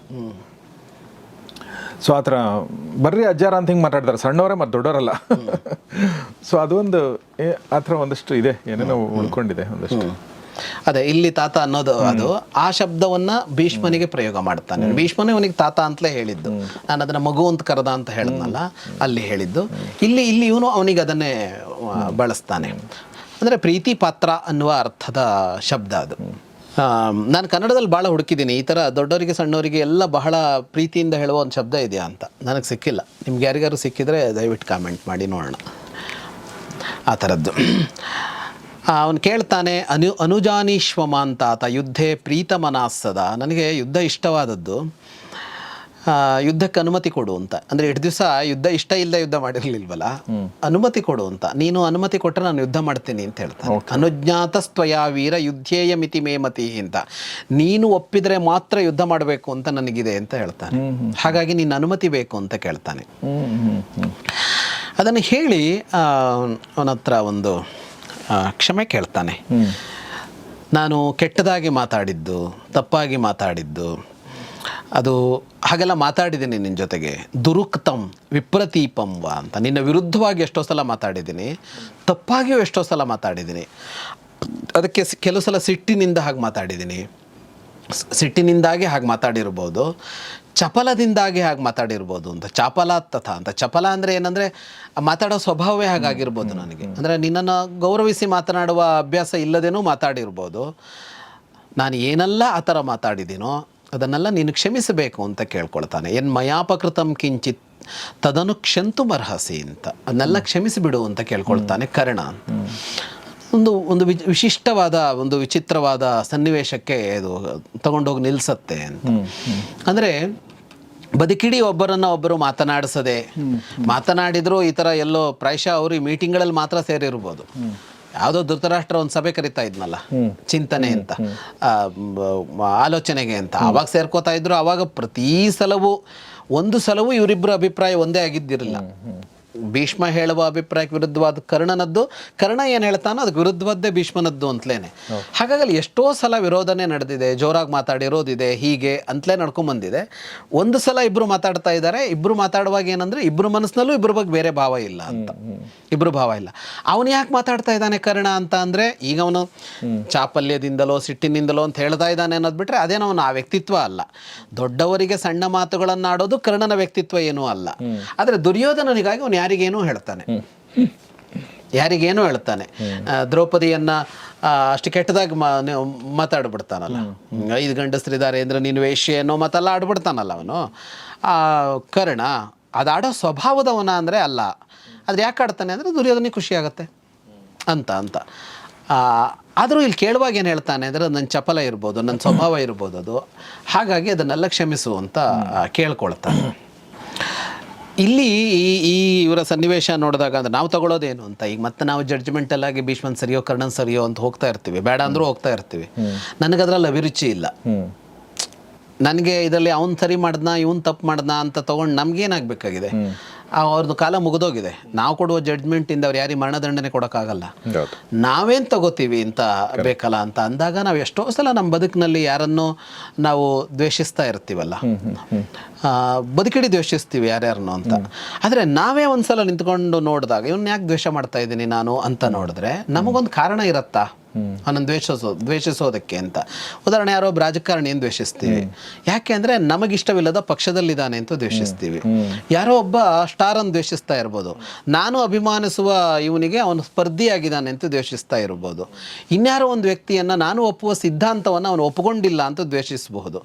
ಸೊ ಆ ಥರ ಬರ್ರಿ ಅಜ್ಜಾರ ಅಂತ ಹಿಂಗೆ ಮಾತಾಡ್ತಾರೆ ಸಣ್ಣವರೇ ಮತ್ತು ದೊಡ್ಡವರಲ್ಲ. ಸೊ ಅದೊಂದು ಆ ಥರ ಒಂದಷ್ಟು ಇದೆ ಏನೇನೋ ಉಳ್ಕೊಂಡಿದೆ ಒಂದಷ್ಟು. ಅದೇ ಇಲ್ಲಿ ತಾತ ಅನ್ನೋದು ಅದು ಆ ಶಬ್ದವನ್ನ ಭೀಷ್ಮನಿಗೆ ಪ್ರಯೋಗ ಮಾಡ್ತಾನೆ. ಭೀಷ್ಮನೇ ಅವನಿಗೆ ತಾತ ಅಂತಲೇ ಹೇಳಿದ್ದು. ನಾನು ಅದನ್ನ ಮಗು ಅಂತ ಕರೆದ ಅಂತ ಹೇಳಿದ್ನಲ್ಲ ಅಲ್ಲಿ ಹೇಳಿದ್ದು. ಇಲ್ಲಿ ಇಲ್ಲಿ ಇವನು ಅವನಿಗೆ ಅದನ್ನೇ ಬಳಸ್ತಾನೆ. ಅಂದ್ರೆ ಪ್ರೀತಿ ಪಾತ್ರ ಅನ್ನುವ ಅರ್ಥದ ಶಬ್ದ ಅದು. ನಾನು ಕನ್ನಡದಲ್ಲಿ ಭಾಳ ಹುಡುಕಿದ್ದೀನಿ. ಈ ಥರ ದೊಡ್ಡವರಿಗೆ, ಸಣ್ಣವರಿಗೆ ಎಲ್ಲ ಬಹಳ ಪ್ರೀತಿಯಿಂದ ಹೇಳುವ ಒಂದು ಶಬ್ದ ಇದೆಯಾ ಅಂತ. ನನಗೆ ಸಿಕ್ಕಿಲ್ಲ. ನಿಮ್ಗೆ ಯಾರಿಗಾರು ಸಿಕ್ಕಿದ್ರೆ ದಯವಿಟ್ಟು ಕಾಮೆಂಟ್ ಮಾಡಿ ನೋಡೋಣ. ಆ ಥರದ್ದು ಅವನು ಕೇಳ್ತಾನೆ, ಅನು, ಅನುಜಾನೀಶ್ವಮ ಅಂತ ಆತ, ಯುದ್ಧೇ ಪ್ರೀತಮನಾಸ್ತದ ನನಗೆ ಯುದ್ಧ ಇಷ್ಟವಾದದ್ದು. ಯುದ್ಧಕ್ಕೆ ಅನುಮತಿ ಕೊಡು ಅಂತ. ಅಂದ್ರೆ ಎಷ್ಟು ದಿವಸ ಯುದ್ಧ ಇಷ್ಟ ಇಲ್ಲದೆ ಯುದ್ಧ ಮಾಡಿರ್ಲಿಲ್ವಲ್ಲ? ಅನುಮತಿ ಕೊಡು ಅಂತ. ನೀನು ಅನುಮತಿ ಕೊಟ್ಟರೆ ನಾನು ಯುದ್ಧ ಮಾಡ್ತೀನಿ ಅಂತ ಹೇಳ್ತಾನೆ ಅನುಜ್ಞಾತಸ್ತ್ವಯ ವೀರ ಯುದ್ಧೇಯ ಮಿತಿ ಮೇಮತಿ ಅಂತ. ನೀನು ಒಪ್ಪಿದರೆ ಮಾತ್ರ ಯುದ್ಧ ಮಾಡಬೇಕು ಅಂತ ನನಗಿದೆ ಅಂತ ಹೇಳ್ತಾನೆ. ಹಾಗಾಗಿ ನಿನ್ನ ಅನುಮತಿ ಬೇಕು ಅಂತ ಕೇಳ್ತಾನೆ. ಅದನ್ನು ಹೇಳಿ ಅವನತ್ರ ಒಂದು ಕ್ಷಮೆ ಕೇಳ್ತಾನೆ. ನಾನು ಕೆಟ್ಟದಾಗಿ ಮಾತಾಡಿದ್ದು ತಪ್ಪಾಗಿ ಮಾತಾಡಿದ್ದು ಅದು ಹಾಗೆಲ್ಲ ಮಾತಾಡಿದ್ದೀನಿ ನಿನ್ನ ಜೊತೆಗೆ. ದುರುಕ್ತಂ, ವಿಪ್ರತೀಪಂ ವಾ ಅಂತ. ನಿನ್ನ ವಿರುದ್ಧವಾಗಿ ಎಷ್ಟೋ ಸಲ ಮಾತಾಡಿದ್ದೀನಿ, ತಪ್ಪಾಗಿಯೂ ಎಷ್ಟೋ ಸಲ ಮಾತಾಡಿದ್ದೀನಿ. ಅದಕ್ಕೆ ಕೆಲವು ಸಲ ಸಿಟ್ಟಿನಿಂದ ಹಾಗೆ ಮಾತಾಡಿದ್ದೀನಿ. ಸಿಟ್ಟಿನಿಂದಾಗಿ ಹಾಗೆ ಮಾತಾಡಿರ್ಬೋದು, ಚಪಲದಿಂದಾಗಿ ಹಾಗೆ ಮಾತಾಡಿರ್ಬೋದು ಅಂತ. ಚಪಲ ತಥ ಅಂತ. ಚಪಲ ಅಂದರೆ ಏನಂದರೆ, ಮಾತಾಡೋ ಸ್ವಭಾವವೇ ಹಾಗಾಗಿರ್ಬೋದು ನನಗೆ. ಅಂದರೆ ನಿನ್ನನ್ನು ಗೌರವಿಸಿ ಮಾತನಾಡುವ ಅಭ್ಯಾಸ ಇಲ್ಲದೇನೂ ಮಾತಾಡಿರ್ಬೋದು. ನಾನು ಏನೆಲ್ಲ ಆ ಥರ ಮಾತಾಡಿದ್ದೀನೋ ಅದನ್ನೆಲ್ಲ ನೀನು ಕ್ಷಮಿಸಬೇಕು ಅಂತ ಕೇಳ್ಕೊಳ್ತಾನೆ. ಏನು ಮಯಾಪಕೃತಂ ಕಿಂಚಿತ್ ತದನು ಕ್ಷಂತು ಮರ್ಹಸಿ ಅಂತ. ಅದನ್ನೆಲ್ಲ ಕ್ಷಮಿಸಿಬಿಡು ಅಂತ ಕೇಳ್ಕೊಳ್ತಾನೆ ಕರ್ಣ ಅಂತ. ಒಂದು ಒಂದು ವಿಚ್- ವಿಶಿಷ್ಟವಾದ ಒಂದು ವಿಚಿತ್ರವಾದ ಸನ್ನಿವೇಶಕ್ಕೆ ಇದು ತಗೊಂಡೋಗಿ ನಿಲ್ಸತ್ತೆ ಅಂತ. ಅಂದರೆ ಬದುಕಿಡಿ ಒಬ್ಬರನ್ನ ಒಬ್ಬರು ಮಾತನಾಡಿಸದೆ. ಮಾತನಾಡಿದ್ರು ಈ ಥರ ಎಲ್ಲೋ ಪ್ರಾಯಶಃ ಅವರು ಈ ಮೀಟಿಂಗ್ಗಳಲ್ಲಿ ಮಾತ್ರ ಸೇರಿರ್ಬೋದು. ಯಾವುದೋ ಧೃತರಾಷ್ಟ್ರ ಒಂದು ಸಭೆ ಕರಿತಾ ಇದ್ನಲ್ಲ ಚಿಂತನೆ ಅಂತ. ಆಲೋಚನೆಗೆ ಅಂತ. ಅವಾಗ ಸೇರ್ಕೋತಾ ಇದ್ರು ಅವಾಗ ಪ್ರತಿ ಸಲವೂ ಒಂದು ಸಲವೂ ಇವರಿಬ್ಬರ ಅಭಿಪ್ರಾಯ ಒಂದೇ ಆಗಿದ್ದಿರಲಿಲ್ಲ. ಭೀಷ್ಮ ಹೇಳುವ ಅಭಿಪ್ರಾಯಕ್ಕೆ ವಿರುದ್ಧವಾದ ಕರ್ಣನದ್ದು ಕರ್ಣ ಏನು ಹೇಳ್ತಾನೋ ಅದಕ್ಕೆ ವಿರುದ್ಧವಾದ್ದೇ ಭೀಷ್ಮನದ್ದು ಅಂತಲೇನೆ. ಹಾಗಾಗಿ ಎಷ್ಟೋ ಸಲ ವಿರೋಧನೆ ನಡೆದಿದೆ ಜೋರಾಗಿ ಮಾತಾಡಿರೋದಿದೆ ಹೀಗೆ ಅಂತಲೇ ನಡ್ಕೊಂಬಂದಿದೆ ಒಂದು ಸಲ ಇಬ್ಬರು ಮಾತಾಡ್ತಾ ಇದ್ದಾರೆ ಇಬ್ಬರು ಮಾತಾಡುವಾಗ ಏನಂದ್ರೆ ಇಬ್ಬರು ಮನಸ್ಸಿನಲ್ಲೂ ಇಬ್ಬರ ಬಗ್ಗೆ ಬೇರೆ ಭಾವ ಇಲ್ಲ ಅಂತ. ಇಬ್ಬರು ಭಾವ ಇಲ್ಲ. ಅವನು ಯಾಕೆ ಮಾತಾಡ್ತಾ ಇದ್ದಾನೆ ಕರ್ಣ ಅಂತ ಅಂದರೆ ಈಗ ಅವನು ಚಾಪಲ್ಯದಿಂದಲೋ ಸಿಟ್ಟಿನಿಂದಲೋ ಅಂತ ಹೇಳ್ತಾ ಇದ್ದಾನೆ ಅನ್ನೋದು ಬಿಟ್ಟರೆ ಅದೇನೋ ಅವನು ಆ ವ್ಯಕ್ತಿತ್ವ ಅಲ್ಲ. ದೊಡ್ಡವರಿಗೆ ಸಣ್ಣ ಮಾತುಗಳನ್ನು ಆಡೋದು ಕರ್ಣನ ವ್ಯಕ್ತಿತ್ವ ಏನೂ ಅಲ್ಲ. ಆದರೆ ದುರ್ಯೋಧನನಿಗಾಗಿ ಅವನು ಯಾರಿಗೇನೋ ಹೇಳ್ತಾನೆ. ಯಾರಿಗೇನೋ ಹೇಳ್ತಾನೆ. ದ್ರೌಪದಿಯನ್ನ ಅಷ್ಟು ಕೆಟ್ಟದಾಗಿ ಮಾತಾಡ್ಬಿಡ್ತಾನಲ್ಲ. ಐದು ಗಂಡಸ್ರಿದ್ದಾರೆ ಅಂದ್ರೆ ನೀನು ವೇಶ್ಯೆ ಅನ್ನೋ ಮಾತೆಲ್ಲ ಆಡ್ಬಿಡ್ತಾನಲ್ಲ ಅವನು. ಆ ಕರ್ಣ ಅದಾಡೋ ಸ್ವಭಾವದವನ ಅಂದರೆ ಅಲ್ಲ. ಆದ್ರೆ ಯಾಕೆ ಆಡ್ತಾನೆ ಅಂದರೆ ದುರ್ಯೋಧನಿಗೆ ಖುಷಿ ಆಗುತ್ತೆ ಅಂತ ಅಂತ. ಆ, ಆದರೂ ಇಲ್ಲಿ ಕೇಳುವಾಗ ಏನು ಹೇಳ್ತಾನೆ ಅಂದರೆ ನನ್ನ ಚಪಲ ಇರ್ಬೋದು ನನ್ನ ಸ್ವಭಾವ ಇರ್ಬೋದು ಅದು. ಹಾಗಾಗಿ ಅದನ್ನೆಲ್ಲ ಕ್ಷಮಿಸು ಅಂತ ಕೇಳ್ಕೊಳ್ತಾನೆ. ಇಲ್ಲಿ ಈ ಈ ಇವರ ಸನ್ನಿವೇಶ ನೋಡಿದಾಗ ಅಂದ್ರೆ ನಾವು ತಗೊಳ್ಳೋದೇನು ಅಂತ? ಈಗ ಮತ್ತೆ ನಾವು ಜಡ್ಜ್ಮೆಂಟಲ್ ಆಗಿ ಭೀಷ್ಮನ್ ಸರಿಯೋ ಕರ್ಣನ್ ಸರಿಯೋ ಅಂತ ಹೋಗ್ತಾ ಇರ್ತೀವಿ. ಬೇಡ ಅಂದ್ರೂ ಹೋಗ್ತಾ ಇರ್ತೀವಿ. ನನಗೆ ಅದರಲ್ಲಿ ಅಭಿರುಚಿ ಇಲ್ಲ. ನನಗೆ ಇದರಲ್ಲಿ ಅವ್ನು ಸರಿ ಮಾಡ್ದ ಇವನು ತಪ್ಪು ಮಾಡ್ದ ಅಂತ ತೊಗೊಂಡು ನಮ್ಗೇನಾಗಬೇಕಾಗಿದೆ? ಅವ್ರದ್ದು ಕಾಲ ಮುಗಿದೋಗಿದೆ. ನಾವು ಕೊಡುವ ಜಡ್ಜ್ಮೆಂಟಿಂದ ಅವ್ರು ಯಾರಿಗೆ ಮರಣದಂಡನೆ ಕೊಡೋಕ್ಕಾಗಲ್ಲ. ನಾವೇನು ತಗೋತೀವಿ ಅಂತ ಬೇಕಲ್ಲ ಅಂತ ಅಂದಾಗ ನಾವು ಎಷ್ಟೋ ಸಲ ನಮ್ಮ ಬದುಕಿನಲ್ಲಿ ಯಾರನ್ನು ನಾವು ದ್ವೇಷಿಸ್ತಾ ಇರ್ತೀವಲ್ಲ. ಬದುಕಿಡಿ ದ್ವೇಷಿಸ್ತೀವಿ ಯಾರ್ಯಾರನ್ನು ಅಂತ. ಆದರೆ ನಾವೇ ಒಂದ್ಸಲ ನಿಂತ್ಕೊಂಡು ನೋಡಿದಾಗ ಇವನ್ನ ಯಾಕೆ ದ್ವೇಷ ಮಾಡ್ತಾ ಇದ್ದೀನಿ ನಾನು ಅಂತ ನೋಡಿದ್ರೆ ನಮಗೊಂದು ಕಾರಣ ಇರತ್ತಾ? ಅವನನ್ನು ದ್ವೇಷಿಸೋ ದ್ವೇಷಿಸೋದಕ್ಕೆ ಅಂತ. ಉದಾಹರಣೆ ಯಾರೋ ಒಬ್ಬ ರಾಜಕಾರಣಿಯನ್ನು ದ್ವೇಷಿಸ್ತೀವಿ? ಯಾಕೆ ಅಂದರೆ ನಮಗಿಷ್ಟವಿಲ್ಲದ ಪಕ್ಷದಲ್ಲಿದ್ದಾನೆ ಅಂತ ದ್ವೇಷಿಸ್ತೀವಿ. ಯಾರೋ ಒಬ್ಬ ಸ್ಟಾರನ್ನು ದ್ವೇಷಿಸ್ತಾ ಇರ್ಬೋದು. ನಾನು ಅಭಿಮಾನಿಸುವ ಇವನಿಗೆ ಅವನು ಸ್ಪರ್ಧಿಯಾಗಿದ್ದಾನೆ ಅಂತ ದ್ವೇಷಿಸ್ತಾ ಇರ್ಬೋದು. ಇನ್ಯಾರೋ ಒಂದು ವ್ಯಕ್ತಿಯನ್ನು ನಾನು ಒಪ್ಪುವ ಸಿದ್ಧಾಂತವನ್ನು ಅವನು ಒಪ್ಪಿಕೊಂಡಿಲ್ಲ ಅಂತ ದ್ವೇಷಿಸಬಹುದು.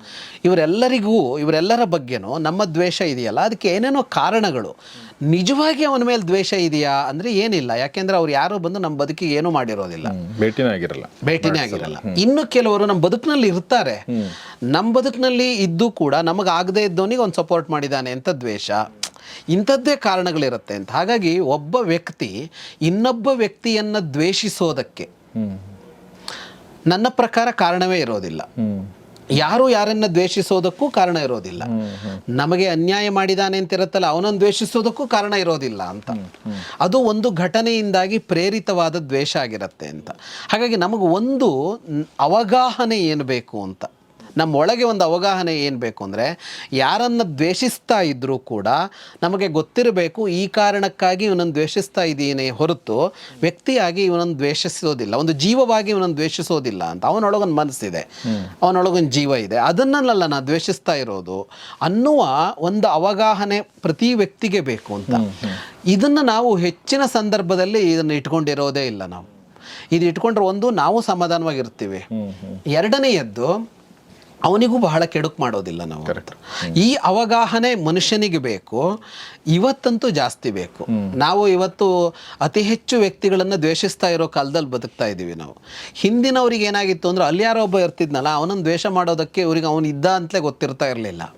ಇವರೆಲ್ಲರಿಗೂ ಇವರೆಲ್ಲರ ಬಗ್ಗೆನೂ ನಮ್ಮ ದ್ವೇಷ ಇದೆಯಲ್ಲ ಅದಕ್ಕೆ ಏನೇನೋ ಕಾರಣಗಳು. ನಿಜವಾಗಿ ಅವನ ಮೇಲೆ ದ್ವೇಷ ಇದೆಯಾ ಅಂದ್ರೆ ಏನಿಲ್ಲ. ಯಾಕೆಂದ್ರೆ ಅವ್ರು ಯಾರೋ ಬಂದು ನಮ್ಮ ಬದುಕಿಗೆ ಏನೂ ಮಾಡಿರೋದಿಲ್ಲ. ಭೇಟಿನೇ ಆಗಿರಲ್ಲ. ಭೇಟಿನೇ ಆಗಿರಲ್ಲ. ಇನ್ನು ಕೆಲವರು ನಮ್ಮ ಬದುಕಿನಲ್ಲಿ ಇರ್ತಾರೆ. ನಮ್ಮ ಬದುಕಿನಲ್ಲಿ ಇದ್ದು ಕೂಡ ನಮಗೆ ಆಗದೆ ಇದ್ದವನಿಗೆ ಒಂದು ಸಪೋರ್ಟ್ ಮಾಡಿದ್ದಾನೆ ಅಂತ ದ್ವೇಷ. ಇಂಥದ್ದೇ ಕಾರಣಗಳಿರುತ್ತೆ ಅಂತ. ಹಾಗಾಗಿ ಒಬ್ಬ ವ್ಯಕ್ತಿ ಇನ್ನೊಬ್ಬ ವ್ಯಕ್ತಿಯನ್ನು ದ್ವೇಷಿಸೋದಕ್ಕೆ ನನ್ನ ಪ್ರಕಾರ ಕಾರಣವೇ ಇರೋದಿಲ್ಲ. ಯಾರು ಯಾರನ್ನ ದ್ವೇಷಿಸೋದಕ್ಕೂ ಕಾರಣ ಇರೋದಿಲ್ಲ. ನಮಗೆ ಅನ್ಯಾಯ ಮಾಡಿದಾನೆ ಅಂತ ಇರುತ್ತಲ್ಲ ಅವನನ್ನು ದ್ವೇಷಿಸೋದಕ್ಕೂ ಕಾರಣ ಇರೋದಿಲ್ಲ ಅಂತ. ಅದು ಒಂದು ಘಟನೆಯಿಂದಾಗಿ ಪ್ರೇರಿತವಾದ ದ್ವೇಷ ಆಗಿರುತ್ತೆ ಅಂತ. ಹಾಗಾಗಿ ನಮಗೆ ಒಂದು ಅವಗಾಹನೆ ಏನು ಬೇಕು ಅಂತ. ನಮ್ಮ ಒಳಗೆ ಒಂದು ಅವಗಾಹನೆ ಏನು ಬೇಕು ಅಂದರೆ ಯಾರನ್ನು ದ್ವೇಷಿಸ್ತಾ ಇದ್ದರೂ ಕೂಡ ನಮಗೆ ಗೊತ್ತಿರಬೇಕು ಈ ಕಾರಣಕ್ಕಾಗಿ ಇವನನ್ನು ದ್ವೇಷಿಸ್ತಾ ಇದ್ದೀನಿ ಹೊರತು ವ್ಯಕ್ತಿಯಾಗಿ ಇವನನ್ನು ದ್ವೇಷಿಸೋದಿಲ್ಲ ಒಂದು ಜೀವವಾಗಿ ಇವನನ್ನು ದ್ವೇಷಿಸೋದಿಲ್ಲ ಅಂತ. ಅವನೊಳಗೊಂದು ಮನಸ್ಸಿದೆ ಅವನೊಳಗೊಂದು ಜೀವ ಇದೆ. ಅದನ್ನಲ್ಲ ನಾನು ದ್ವೇಷಿಸ್ತಾ ಇರೋದು ಅನ್ನುವ ಒಂದು ಅವಗಾಹನೆ ಪ್ರತಿ ವ್ಯಕ್ತಿಗೆ ಬೇಕು ಅಂತ. ಇದನ್ನು ನಾವು ಹೆಚ್ಚಿನ ಸಂದರ್ಭದಲ್ಲಿ ಇದನ್ನು ಇಟ್ಕೊಂಡಿರೋದೇ ಇಲ್ಲ ನಾವು. ಇದು ಇಟ್ಕೊಂಡ್ರೆ ಒಂದು ನಾವು ಸಮಾಧಾನವಾಗಿರ್ತೀವಿ. ಎರಡನೆಯದ್ದು ಅವನಿಗೂ ಬಹಳ ಕೆಡುಕು ಮಾಡೋದಿಲ್ಲ ನಾವು ಈ ಅವಗಾಹನೆ ಮನುಷ್ಯನಿಗೆ ಬೇಕು ಇವತ್ತಂತೂ ಜಾಸ್ತಿ ಬೇಕು. ನಾವು ಇವತ್ತು ಅತಿ ಹೆಚ್ಚು ವ್ಯಕ್ತಿಗಳನ್ನು ದ್ವೇಷಿಸ್ತಾ ಇರೋ ಕಾಲದಲ್ಲಿ ಬದುಕ್ತಾ ಇದ್ದೀವಿ ನಾವು. ಹಿಂದಿನವ್ರಿಗೆ ಏನಾಗಿತ್ತು ಅಂದ್ರೆ ಅಲ್ಲಿ ಯಾರೋ ಒಬ್ಬ ಇರ್ತಿದ್ನಲ್ಲ ಅವನನ್ನು ದ್ವೇಷ ಮಾಡೋದಕ್ಕೆ ಇವ್ರಿಗೆ ಅವನು ಇದ್ದ ಅಂತಲೇ ಗೊತ್ತಿರ್ತಾ ಇರಲಿಲ್ಲ.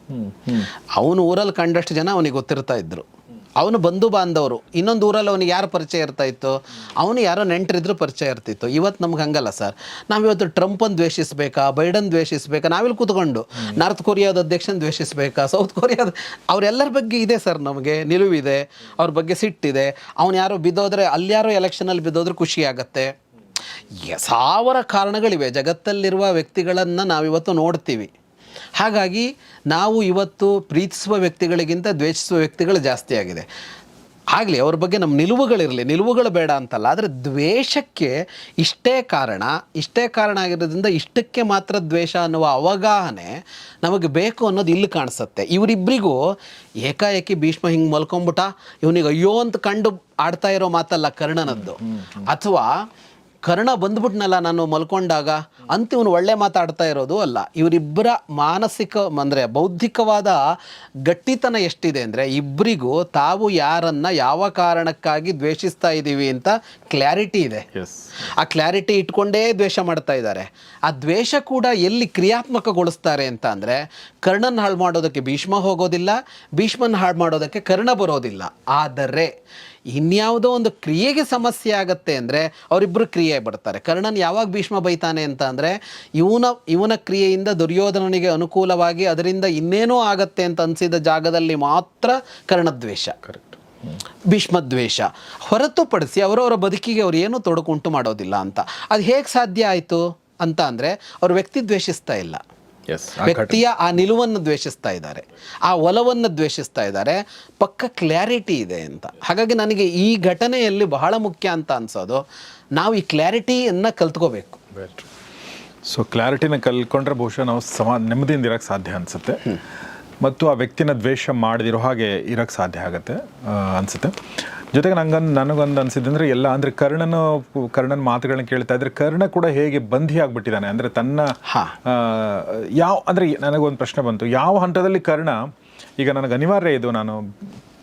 ಅವನು ಊರಲ್ಲಿ ಕಂಡಷ್ಟು ಜನ ಅವನಿಗೆ ಗೊತ್ತಿರ್ತಾ ಇದ್ರು. ಅವನು ಬಂಧು ಬಾಂಧವರು. ಇನ್ನೊಂದು ಊರಲ್ಲಿ ಅವನಿಗೆ ಯಾರು ಪರಿಚಯ ಇರ್ತಾ ಇತ್ತು? ಅವನು ಯಾರೋ ನೆಂಟರಿದ್ರು ಪರಿಚಯ ಇರ್ತಿತ್ತು. ಇವತ್ತು ನಮ್ಗೆ ಹಂಗಲ್ಲ ಸರ್. ನಾವಿವತ್ತು ಟ್ರಂಪನ್ನು ದ್ವೇಷಿಸಬೇಕಾ? ಬೈಡನ್ ದ್ವೇಷಿಸಬೇಕಾ? ನಾವಿಲ್ಲಿ ಕೂತ್ಕೊಂಡು. ನಾರ್ತ್ ಕೊರಿಯಾದ ಅಧ್ಯಕ್ಷನ ದ್ವೇಷಿಸಬೇಕಾ? ಸೌತ್ ಕೊರಿಯಾದ ಅವರೆಲ್ಲರ ಬಗ್ಗೆ ಇದೆ ಸರ್ ನಮಗೆ. ನಿಲುವಿದೆ. ಅವ್ರ ಬಗ್ಗೆ ಸಿಟ್ಟಿದೆ. ಅವನು ಯಾರೋ ಬಿದ್ದೋದ್ರೆ ಅಲ್ಲಿ ಯಾರೋ ಎಲೆಕ್ಷನಲ್ಲಿ ಬಿದ್ದೋದ್ರೆ ಖುಷಿ ಆಗತ್ತೆ. ಸಾವಿರ ಕಾರಣಗಳಿವೆ. ಜಗತ್ತಲ್ಲಿರುವ ವ್ಯಕ್ತಿಗಳನ್ನು ನಾವಿವತ್ತು ನೋಡ್ತೀವಿ. ಹಾಗಾಗಿ ನಾವು ಇವತ್ತು ಪ್ರೀತಿಸುವ ವ್ಯಕ್ತಿಗಳಿಗಿಂತ ದ್ವೇಷಿಸುವ ವ್ಯಕ್ತಿಗಳು ಜಾಸ್ತಿ ಆಗಿದೆ. ಆಗಲಿ ಅವ್ರ ಬಗ್ಗೆ ನಮ್ಮ ನಿಲುವುಗಳಿರಲಿ ನಿಲುವುಗಳು ಬೇಡ ಅಂತಲ್ಲ ಆದರೆ ದ್ವೇಷಕ್ಕೆ ಇಷ್ಟೇ ಕಾರಣ ಇಷ್ಟೇ ಕಾರಣ ಆಗಿರೋದ್ರಿಂದ ಇಷ್ಟಕ್ಕೆ ಮಾತ್ರ ದ್ವೇಷ ಅನ್ನುವ ಅವಗಾಹನೆ ನಮಗೆ ಬೇಕು ಅನ್ನೋದು ಇಲ್ಲಿ ಕಾಣಿಸುತ್ತೆ. ಇವರಿಬ್ಬರಿಗೂ ಏಕಾಏಕಿ ಭೀಷ್ಮ ಹಿಂಗೆ ಮಲ್ಕೊಂಬಿಟ್ಟ ಇವನಿಗೆ ಅಯ್ಯೋ ಅಂತ ಕಂಡು ಆಡ್ತಾ ಇರೋ ಮಾತಲ್ಲ ಕರ್ಣನದ್ದು. ಅಥವಾ ಕರ್ಣ ಬಂದ್ಬಿಟ್ನಲ್ಲ ನಾನು ಮಲ್ಕೊಂಡಾಗ ಅಂತ ಇವನು ಒಳ್ಳೆ ಮಾತಾಡ್ತಾ ಇರೋದು ಅಲ್ಲ. ಇವರಿಬ್ಬರ ಮಾನಸಿಕ ಅಂದರೆ ಬೌದ್ಧಿಕವಾದ ಗಟ್ಟಿತನ ಎಷ್ಟಿದೆ ಅಂದರೆ ಇಬ್ಬರಿಗೂ ತಾವು ಯಾರನ್ನ ಯಾವ ಕಾರಣಕ್ಕಾಗಿ ದ್ವೇಷಿಸ್ತಾ ಇದ್ದೀವಿ ಅಂತ ಕ್ಲಾರಿಟಿ ಇದೆ. ಆ ಕ್ಲಾರಿಟಿ ಇಟ್ಕೊಂಡೇ ದ್ವೇಷ ಮಾಡ್ತಾ ಇದ್ದಾರೆ. ಆ ದ್ವೇಷ ಕೂಡ ಎಲ್ಲಿ ಕ್ರಿಯಾತ್ಮಕಗೊಳಿಸ್ತಾರೆ ಅಂತ ಅಂದರೆ ಕರ್ಣನ ಹಾಳು ಮಾಡೋದಕ್ಕೆ ಭೀಷ್ಮ ಹೋಗೋದಿಲ್ಲ ಭೀಷ್ಮನ ಹಾಳು ಮಾಡೋದಕ್ಕೆ ಕರ್ಣ ಬರೋದಿಲ್ಲ. ಆದರೆ ಇನ್ಯಾವುದೋ ಒಂದು ಕ್ರಿಯೆಗೆ ಸಮಸ್ಯೆ ಆಗುತ್ತೆ ಅಂದರೆ ಅವರಿಬ್ಬರು ಕ್ರಿಯೆ ಬಿಡ್ತಾರೆ ಕರ್ಣನ್ ಯಾವಾಗ ಭೀಷ್ಮ ಬೈತಾನೆ ಅಂತ ಅಂದರೆ ಇವನ ಇವನ ಕ್ರಿಯೆಯಿಂದ ದುರ್ಯೋಧನನಿಗೆ ಅನುಕೂಲವಾಗಿ ಅದರಿಂದ ಇನ್ನೇನೋ ಆಗತ್ತೆ ಅಂತ ಅನಿಸಿದ ಜಾಗದಲ್ಲಿ ಮಾತ್ರ ಕರ್ಣದ್ವೇಷ ಕರೆಕ್ಟ್ ಭೀಷ್ಮದ್ವೇಷ ಹೊರತುಪಡಿಸಿ ಅವರವರ ಬದುಕಿಗೆ ಅವ್ರು ಏನೂ ತೊಡಕುಂಟು ಮಾಡೋದಿಲ್ಲ ಅಂತ. ಅದು ಹೇಗೆ ಸಾಧ್ಯ ಆಯಿತು ಅಂತ ಅಂದರೆ ಅವ್ರ ವ್ಯಕ್ತಿ ದ್ವೇಷಿಸ್ತಾ ಇಲ್ಲ. ವ್ಯಕ್ತಿಯ ಆ ನಿಲುವನ್ನು ದ್ವೇಷಿಸ್ತಾ ಇದ್ದಾರೆ. ಆ ಒಲವನ್ನು ದ್ವೇಷಿಸ್ತಾ ಇದ್ದಾರೆ. ಪಕ್ಕ ಕ್ಲಾರಿಟಿ ಇದೆ ಅಂತ. ಹಾಗಾಗಿ ನನಗೆ ಈ ಘಟನೆಯಲ್ಲಿ ಬಹಳ ಮುಖ್ಯ ಅಂತ ಅನ್ಸೋದು. ನಾವು ಈ ಕ್ಲಾರಿಟಿಯನ್ನು ಕಲ್ತ್ಕೋಬೇಕು. ಸೊ ಕ್ಲಾರಿಟಿನ ಕಲ್ಕೊಂಡ್ರೆ ಬಹುಶಃ ನಾವು ಸಮ ನೆಮ್ಮದಿಯಿಂದ ಇರೋಕ್ಕೆ ಸಾಧ್ಯ ಅನಿಸುತ್ತೆ. ಮತ್ತು ಆ ವ್ಯಕ್ತಿನ ದ್ವೇಷ ಮಾಡದಿರೋ ಹಾಗೆ ಇರೋಕ್ಕೆ ಸಾಧ್ಯ ಆಗುತ್ತೆ ಅನ್ಸುತ್ತೆ. ಜೊತೆಗೆ ನಂಗನ್ ನನಗೊಂದು ಅನಿಸಿದ್ರೆ ಎಲ್ಲ ಅಂದರೆ ಕರ್ಣನ ಕರ್ಣನ ಮಾತುಗಳನ್ನ ಕೇಳ್ತಾ ಇದ್ರೆ ಕರ್ಣ ಕೂಡ ಹೇಗೆ ಬಂಧಿ ಆಗ್ಬಿಟ್ಟಿದ್ದಾನೆ. ಅಂದರೆ ತನ್ನ ಯಾವ ಅಂದರೆ ನನಗೊಂದು ಪ್ರಶ್ನೆ ಬಂತು. ಯಾವ ಹಂತದಲ್ಲಿ ಕರ್ಣ ಈಗ ನನಗೆ ಅನಿವಾರ್ಯ ಇದು ನಾನು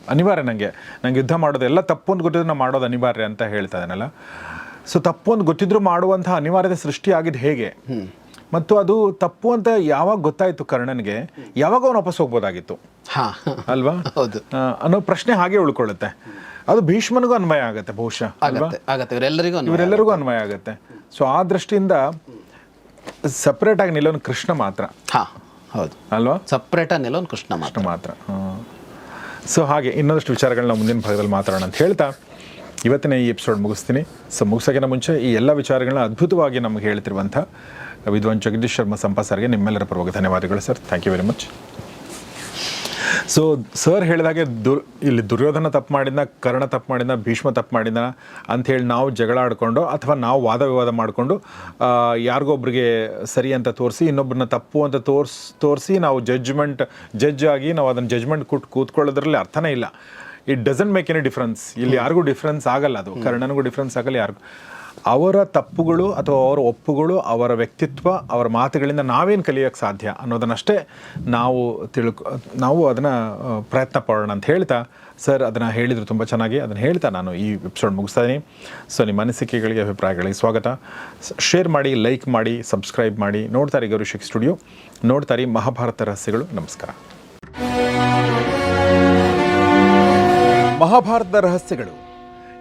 ಅನಿವಾರ್ಯ ನನಗೆ ನಂಗೆ ಯುದ್ಧ ಮಾಡೋದು ಎಲ್ಲ ತಪ್ಪು ಅಂತ ಗೊತ್ತಿದ್ರು ನಾನು ಮಾಡೋದು ಅನಿವಾರ್ಯ ಅಂತ ಹೇಳ್ತಾ ಇದ್ದಾನಲ್ಲ. ಸೊ ತಪ್ಪು ಅಂತ ಗೊತ್ತಿದ್ರು ಮಾಡುವಂತಹ ಅನಿವಾರ್ಯತೆ ಸೃಷ್ಟಿ ಆಗಿದ್ದು ಹೇಗೆ ಮತ್ತು ಅದು ತಪ್ಪು ಅಂತ ಯಾವಾಗ ಗೊತ್ತಾಯಿತು ಕರ್ಣನ್ಗೆ? ಯಾವಾಗ ಅವನು ವಾಪಸ್ ಹೋಗ್ಬೋದಾಗಿತ್ತು? ಹಾಂ. ಅಲ್ವಾ? ಹೌದು. ಅನ್ನೋ ಪ್ರಶ್ನೆ ಹಾಗೆ ಉಳ್ಕೊಳ್ಳುತ್ತೆ. ಅದು ಭೀಷ್ಮನಿಗೂ ಅನ್ವಯ ಆಗುತ್ತೆ ಬಹುಶಃ ಆಗತ್ತೆ ಇವರೆಲ್ಲರಿಗೂ ಅನ್ವಯ. ಇವರೆಲ್ಲರಿಗೂ ಅನ್ವಯ ಆಗುತ್ತೆ. ಸೊ ಆ ದೃಷ್ಟಿಯಿಂದ ಸಪ್ರೇಟ್ ಆಗಿ ನಿಲ್ಲೋನು ಕೃಷ್ಣ ಮಾತ್ರ. ಹಾ ಹೌದು. ಅಲ್ವಾ? ಸಪ್ರೇಟಾಗಿ ನಿಲ್ಲೋನು ಕೃಷ್ಣ ಮಾತ್ರ. ಮಾತ್ರ. ಸೊ ಹಾಗೆ ಇನ್ನೊಂದಷ್ಟು ವಿಚಾರಗಳನ್ನ ಮುಂದಿನ ಭಾಗದಲ್ಲಿ ಮಾತಾಡೋಣ ಅಂತ ಹೇಳ್ತಾ ಇವತ್ತಿನ ಈ ಎಪಿಸೋಡ್ ಮುಗಿಸ್ತೀನಿ. ಸೊ ಮುಗಿಸೋಕ್ಕಿಂತ ಮುಂಚೆ ಈ ಎಲ್ಲ ವಿಚಾರಗಳನ್ನ ಅದ್ಭುತವಾಗಿ ನಮಗೆ ಹೇಳ್ತಿರುವಂಥ ವಿದ್ವಾನ್ ಜಗದೀಶ್ ಶರ್ಮಾ ಸಂಪಾ ಸರ್ಗೆ ನಿಮ್ಮೆಲ್ಲರ ಪರವಾಗಿ ಧನ್ಯವಾದಗಳು sir. Thank you very much so sir ಹೇಳಿದಾಗೆ ದುರ್ ಇಲ್ಲಿ ದುರ್ಯೋಧನ ತಪ್ಪು ಮಾಡಿದ್ನ ಕರ್ಣ ತಪ್ಪು ಮಾಡಿದ್ನ ಭೀಷ್ಮ ತಪ್ಪು ಮಾಡಿದ್ನ ಅಂಥೇಳಿ ನಾವು ಜಗಳ ಆಡಿಕೊಂಡು ಅಥವಾ ನಾವು ವಾದ ವಿವಾದ ಮಾಡಿಕೊಂಡು ಯಾರಿಗೊಬ್ರಿಗೆ ಸರಿ ಅಂತ ತೋರಿಸಿ ಇನ್ನೊಬ್ಬರನ್ನ ತಪ್ಪು ಅಂತ ತೋರ್ಸ್ ತೋರಿಸಿ ನಾವು ಜಡ್ಜ್ಮೆಂಟ್ ಜಡ್ಜ್ ಆಗಿ ನಾವು ಅದನ್ನು ಜಡ್ಜ್ಮೆಂಟ್ ಕೂತ್ ಕೂತ್ಕೊಳ್ಳೋದ್ರಲ್ಲಿ ಅರ್ಥನೇ ಇಲ್ಲ. It doesn't make any difference ಇಲ್ಲಿ ಯಾರಿಗೂ ಡಿಫ್ರೆನ್ಸ್ ಆಗಲ್ಲ ಅದು. ಕರ್ಣನಿಗೂ ಡಿಫ್ರೆನ್ಸ್ ಆಗಲ್ಲ ಯಾರಿಗೂ. ಅವರ ತಪ್ಪುಗಳು ಅಥವಾ ಅವರ ಒಪ್ಪುಗಳು, ಅವರ ವ್ಯಕ್ತಿತ್ವ, ಅವರ ಮಾತುಗಳಿಂದ ನಾವೇನು ಕಲಿಯೋಕ್ಕೆ ಸಾಧ್ಯ ಅನ್ನೋದನ್ನಷ್ಟೇ ನಾವು ತಿಳ್ಕೊ, ನಾವು ಅದನ್ನು ಪ್ರಯತ್ನ ಪಡೋಣ ಅಂತ ಹೇಳ್ತಾ, ಸರ್ ಅದನ್ನು ಹೇಳಿದರು ತುಂಬ ಚೆನ್ನಾಗಿ. ಅದನ್ನು ಹೇಳ್ತಾ ನಾನು ಈ ಎಪಿಸೋಡ್ ಮುಗಿಸ್ತಾ ಇದ್ದೀನಿ ಸೊ ನಿಮ್ಮ ಅನಿಸಿಕೆಗಳಿಗೆ, ಅಭಿಪ್ರಾಯಗಳಿಗೆ ಸ್ವಾಗತ. ಶೇರ್ ಮಾಡಿ ಲೈಕ್ ಮಾಡಿ ಸಬ್ಸ್ಕ್ರೈಬ್ ಮಾಡಿ. ನೋಡ್ತಾರೆ ಗೌರಿಶಿಕ್ ಸ್ಟುಡಿಯೋ ನೋಡ್ತಾರೆ ಮಹಾಭಾರತ ರಹಸ್ಯಗಳು. ನಮಸ್ಕಾರ. ಮಹಾಭಾರತದ ರಹಸ್ಯಗಳು.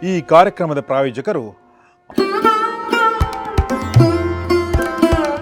ಈ ಕಾರ್ಯಕ್ರಮದ ಪ್ರಾಯೋಜಕರು